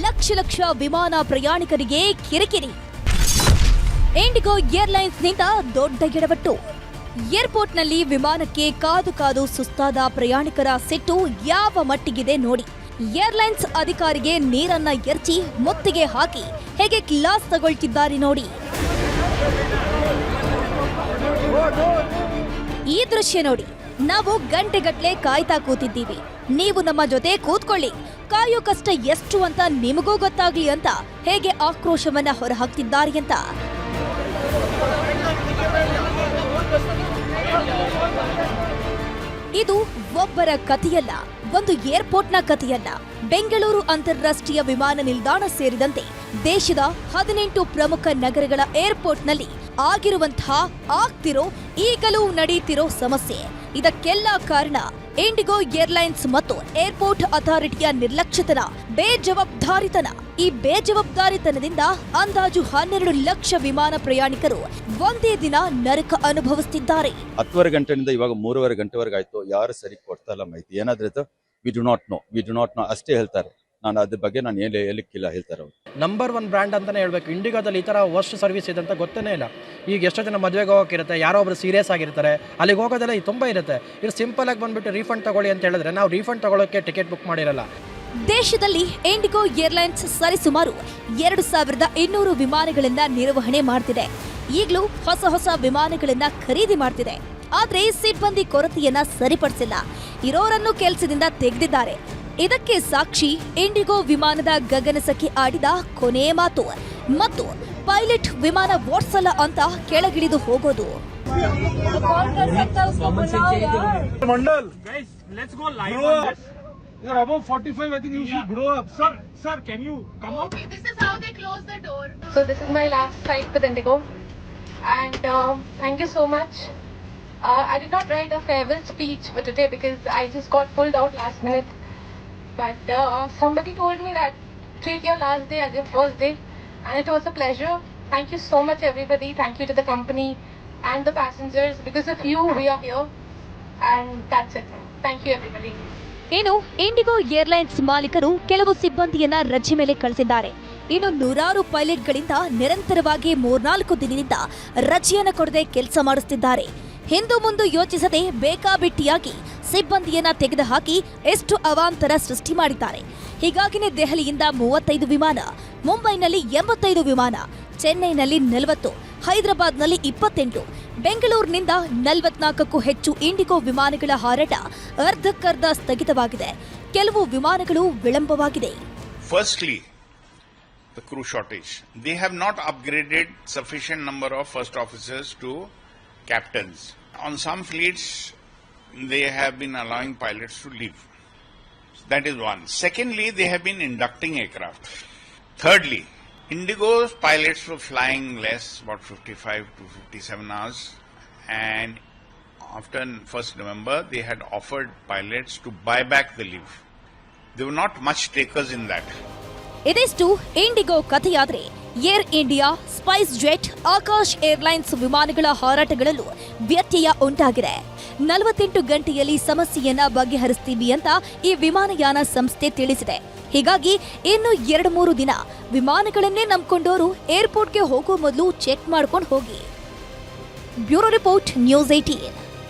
ಲಕ್ಷ ಲಕ್ಷ ವಿಮಾನ ಪ್ರಯಾಣಿಕರಿಗೆ ಕಿರಿಕಿರಿ. ಇಂಡಿಗೋ ಏರ್ಲೈನ್ಸ್ನಿಂದ ದೊಡ್ಡ ಎಡವಟ್ಟು. ಏರ್ಪೋರ್ಟ್ನಲ್ಲಿ ವಿಮಾನಕ್ಕೆ ಕಾದು ಕಾದು ಸುಸ್ತಾದ ಪ್ರಯಾಣಿಕರ ಸಿಟ್ಟು ಯಾವ ಮಟ್ಟಿಗಿದೆ ನೋಡಿ. ಏರ್ಲೈನ್ಸ್ ಅಧಿಕಾರಿಗೆ ನೀರನ್ನ ಎರಚಿ ಮುತ್ತಿಗೆ ಹಾಕಿ ಹೇಗೆ ಕ್ಲಾಸ್ ತಗೊಳ್ತಿದ್ದಾರೆ ನೋಡಿ. ಈ ದೃಶ್ಯ ನೋಡಿ. ನಾವು ಗಂಟೆಗಟ್ಟಲೆ ಕಾಯ್ತಾ ಕೂತಿದ್ದೀವಿ. ನೀವು ನಮ್ಮ ಜೊತೆ ಕೂತ್ಕೊಳ್ಳಿ. ಕಾಯೋ ಕಷ್ಟ ಎಷ್ಟು ಅಂತ ನಿಮಗೂ ಗೊತ್ತಾಗ್ಲಿ ಅಂತ ಹೇಗೆ ಆಕ್ರೋಶವನ್ನ ಹೊರಹಾಕ್ತಿದ್ದಾರೆ ಅಂತ. ಇದು ಒಬ್ಬರ ಕಥೆಯಲ್ಲ, ಒಂದು ಏರ್ಪೋರ್ಟ್ನ ಕಥೆಯಲ್ಲ. ಬೆಂಗಳೂರು ಅಂತಾರಾಷ್ಟ್ರೀಯ ವಿಮಾನ ನಿಲ್ದಾಣ ಸೇರಿದಂತೆ ದೇಶದ ಹದಿನೆಂಟು ಪ್ರಮುಖ ನಗರಗಳ ಏರ್ಪೋರ್ಟ್ನಲ್ಲಿ ಆಗಿರುವಂತಹ ಆಗ್ತಿರೋ, ಈಗಲೂ ನಡೆಯುತ್ತಿರೋ ಸಮಸ್ಯೆ. ಇದಕ್ಕೆಲ್ಲ ಕಾರಣ ಇಂಡಿಗೋ ಏರ್ಲೈನ್ಸ್ ಮತ್ತು ಏರ್ಪೋರ್ಟ್ ಅಥಾರಿಟಿಯ ನಿರ್ಲಕ್ಷ್ಯತನ, ಬೇಜವಾಬ್ದಾರಿತನ. ಈ ಬೇಜವಾಬ್ದಾರಿತನದಿಂದ ಅಂದಾಜು ಹನ್ನೆರಡು ಲಕ್ಷ ವಿಮಾನ ಪ್ರಯಾಣಿಕರು ಒಂದೇ ದಿನ ನರಕ ಅನುಭವಿಸುತ್ತಿದ್ದಾರೆ ಹತ್ತುವರೆ ಗಂಟೆಯಿಂದ ಇವಾಗ ಮೂರುವರೆ ಗಂಟೆವರೆಗೆ ಆಯ್ತು. ಯಾರು ಸರಿ ಕೊಡ್ತಾ ಇಲ್ಲ ಮಾಹಿತಿ. ಏನಾದ್ರೆ we do not know we do not know ಅಷ್ಟೇ ಹೇಳ್ತಾರೆ. ನಾನು ಅದ್ರ ಬಗ್ಗೆ ನಾನು ಏನು ಹೇಳಿಕ್ಕಿಲ್ಲ ಹೇಳ್ತಾರೆ ಅವರು. ನಂಬರ್ ಒನ್ ಬ್ರ್ಯಾಂಡ್ ಅಂತಲೇ ಹೇಳಬೇಕು. ಇಂಡಿಗೋದಲ್ಲಿ ಈ ಥರ ವರ್ಸ್ಟ್ ಸರ್ವಿಸ್ ಇದೆ ಅಂತ ಗೊತ್ತೇ ಇಲ್ಲ. ಈಗ ಎಷ್ಟೋ ಜನ ಮದುವೆಗೆ ಹೋಗೋಕ್ಕಿರುತ್ತೆ ಯಾರೋ ಒಬ್ರು ಸೀರಿಯಸ್ ಆಗಿರ್ತಾರೆ ಅಲ್ಲಿಗೆ ಹೋಗೋದೆಲ್ಲ ತುಂಬ ಇರುತ್ತೆ. ಇದು ಸಿಂಪಲ್ ಆಗಿ ಬಂದ್ಬಿಟ್ಟು ರೀಫಂಡ್ ತಗೊಳ್ಳಿ ಅಂತ ಹೇಳಿದ್ರೆ ನಾವು ರೀಫಂಡ್ ತಗೊಳ್ಳೋಕ್ಕೆ ಟಿಕೆಟ್ ಬುಕ್ ಮಾಡಿರಲ್ಲ. ದೇಶದಲ್ಲಿ ಇಂಡಿಗೋ ಏರ್ಲೈನ್ಸ್ ಸರಿಸುಮಾರು ಎರಡು ಸಾವಿರದ ಇನ್ನೂರು ವಿಮಾನಗಳಿಂದ ನಿರ್ವಹಣೆ ಮಾಡ್ತಿದೆ. ಈಗಲೂ ಹೊಸ ಹೊಸ ವಿಮಾನಗಳನ್ನ ಖರೀದಿ ಮಾಡ್ತಿದೆ. ಆದರೆ ಸಿಬ್ಬಂದಿ ಕೊರತೆಯನ್ನ ಸರಿಪಡಿಸಿಲ್ಲ. ಇರೋರನ್ನು ಕೆಲಸದಿಂದ ತೆಗೆದಿದ್ದಾರೆ. ಇದಕ್ಕೆ ಸಾಕ್ಷಿ ಇಂಡಿಗೋ ವಿಮಾನದ ಗಗನಸಖಿ ಆಡಿದ ಕೊನೆ ಮಾತು ಮತ್ತು ಪೈಲಟ್ ವಿಮಾನ ಓಡ್ಸಲ್ಲ ಅಂತ ಕೆಳಗಿಳಿದು ಹೋಗೋದು Mandal let's go live You're above 45, I think you should grow up. Sir, sir, can you come out? This is how they close the door. So this is my last flight with Indigo, and uh, thank you so much. Uh, I did not write a farewell speech for today because I just got pulled out last minute. But uh, somebody told me that treat your last day as your first day, and it was a pleasure. Thank you so much, everybody. Thank you to the company and the passengers. Because of you, we are here, and that's it. Thank you, everybody. ಇನ್ನು ಇಂಡಿಗೋ ಏರ್ಲೈನ್ಸ್ ಮಾಲೀಕರು ಕೆಲವು ಸಿಬ್ಬಂದಿಯನ್ನ ರಜೆ ಮೇಲೆ ಕಳಿಸಿದ್ದಾರೆ ಇನ್ನು ನೂರಾರು ಪೈಲಟ್ಗಳಿಂದ ನಿರಂತರವಾಗಿ ಮೂರ್ನಾಲ್ಕು ದಿನದಿಂದ ರಜೆಯನ್ನು ಕೊಡದೆ ಕೆಲಸ ಮಾಡಿಸುತ್ತಿದ್ದಾರೆ ಹಿಂದೂ ಮುಂದೆ ಯೋಚಿಸದೆ ಬೇಕಾಬಿಟ್ಟಿಯಾಗಿ ಸಿಬ್ಬಂದಿಯನ್ನ ತೆಗೆದುಹಾಕಿ ಎಷ್ಟು ಅವಾಂತರ ಸೃಷ್ಟಿ ಮಾಡಿದ್ದಾರೆ ಹೀಗಾಗಿನೇ ದೆಹಲಿಯಿಂದ ಮೂವತ್ತೈದು ವಿಮಾನ ಮುಂಬೈನಲ್ಲಿ ಎಂಬತ್ತೈದು ವಿಮಾನ ಚೆನ್ನೈನಲ್ಲಿ ನಲವತ್ತು ಹೈದರಾಬಾದ್ನಲ್ಲಿ ಇಪ್ಪತ್ತೆಂಟು ಬೆಂಗಳೂರಿನಿಂದ ನಲವತ್ನಾಲ್ಕಕ್ಕೂ ಹೆಚ್ಚು ಇಂಡಿಗೋ ವಿಮಾನಗಳ ಹಾರಾಟ ಅರ್ಧಕ್ಕರ್ಧ ಸ್ಥಗಿತವಾಗಿದೆ ಕೆಲವು ವಿಮಾನಗಳು ವಿಳಂಬವಾಗಿದೆ firstly the crew shortage. They have not upgraded sufficient number of first officers to captains. On some fleets, they have been allowing pilots to leave. That is one. Secondly, they have been inducting aircraft. Thirdly, Indigo's pilots were flying less, about 55 to 57 hours, and after 1st November, they had offered pilots to buy back the leave. There were not much takers in that. ಇದಿಷ್ಟು IndiGo ಕಥೆಯಾದರೆ Air India, SpiceJet, Akash airlines ವಿಮಾನಗಳ ಹಾರಾಟಗಳಲ್ಲೂ ವ್ಯತ್ಯಯ ಉಂಟಾಗಿದೆ. ನಲವತ್ತೆಂಟು ಗಂಟೆಯಲ್ಲಿ ಸಮಸ್ಯೆಯನ್ನ ಬಗೆಹರಿಸ್ತೀವಿ ಅಂತ ಈ ವಿಮಾನಯಾನ ಸಂಸ್ಥೆ ತಿಳಿಸಿದೆ. ಹೀಗಾಗಿ ಇನ್ನು ಎರಡು ಮೂರು ದಿನ ವಿಮಾನಗಳನ್ನೇ ನಂಬಿಕೊಂಡವರು ಏರ್ಪೋರ್ಟ್ಗೆ ಹೋಗೋ ಮೊದಲು ಚೆಕ್ ಮಾಡ್ಕೊಂಡು ಹೋಗಿ. Bureau report, news eighteen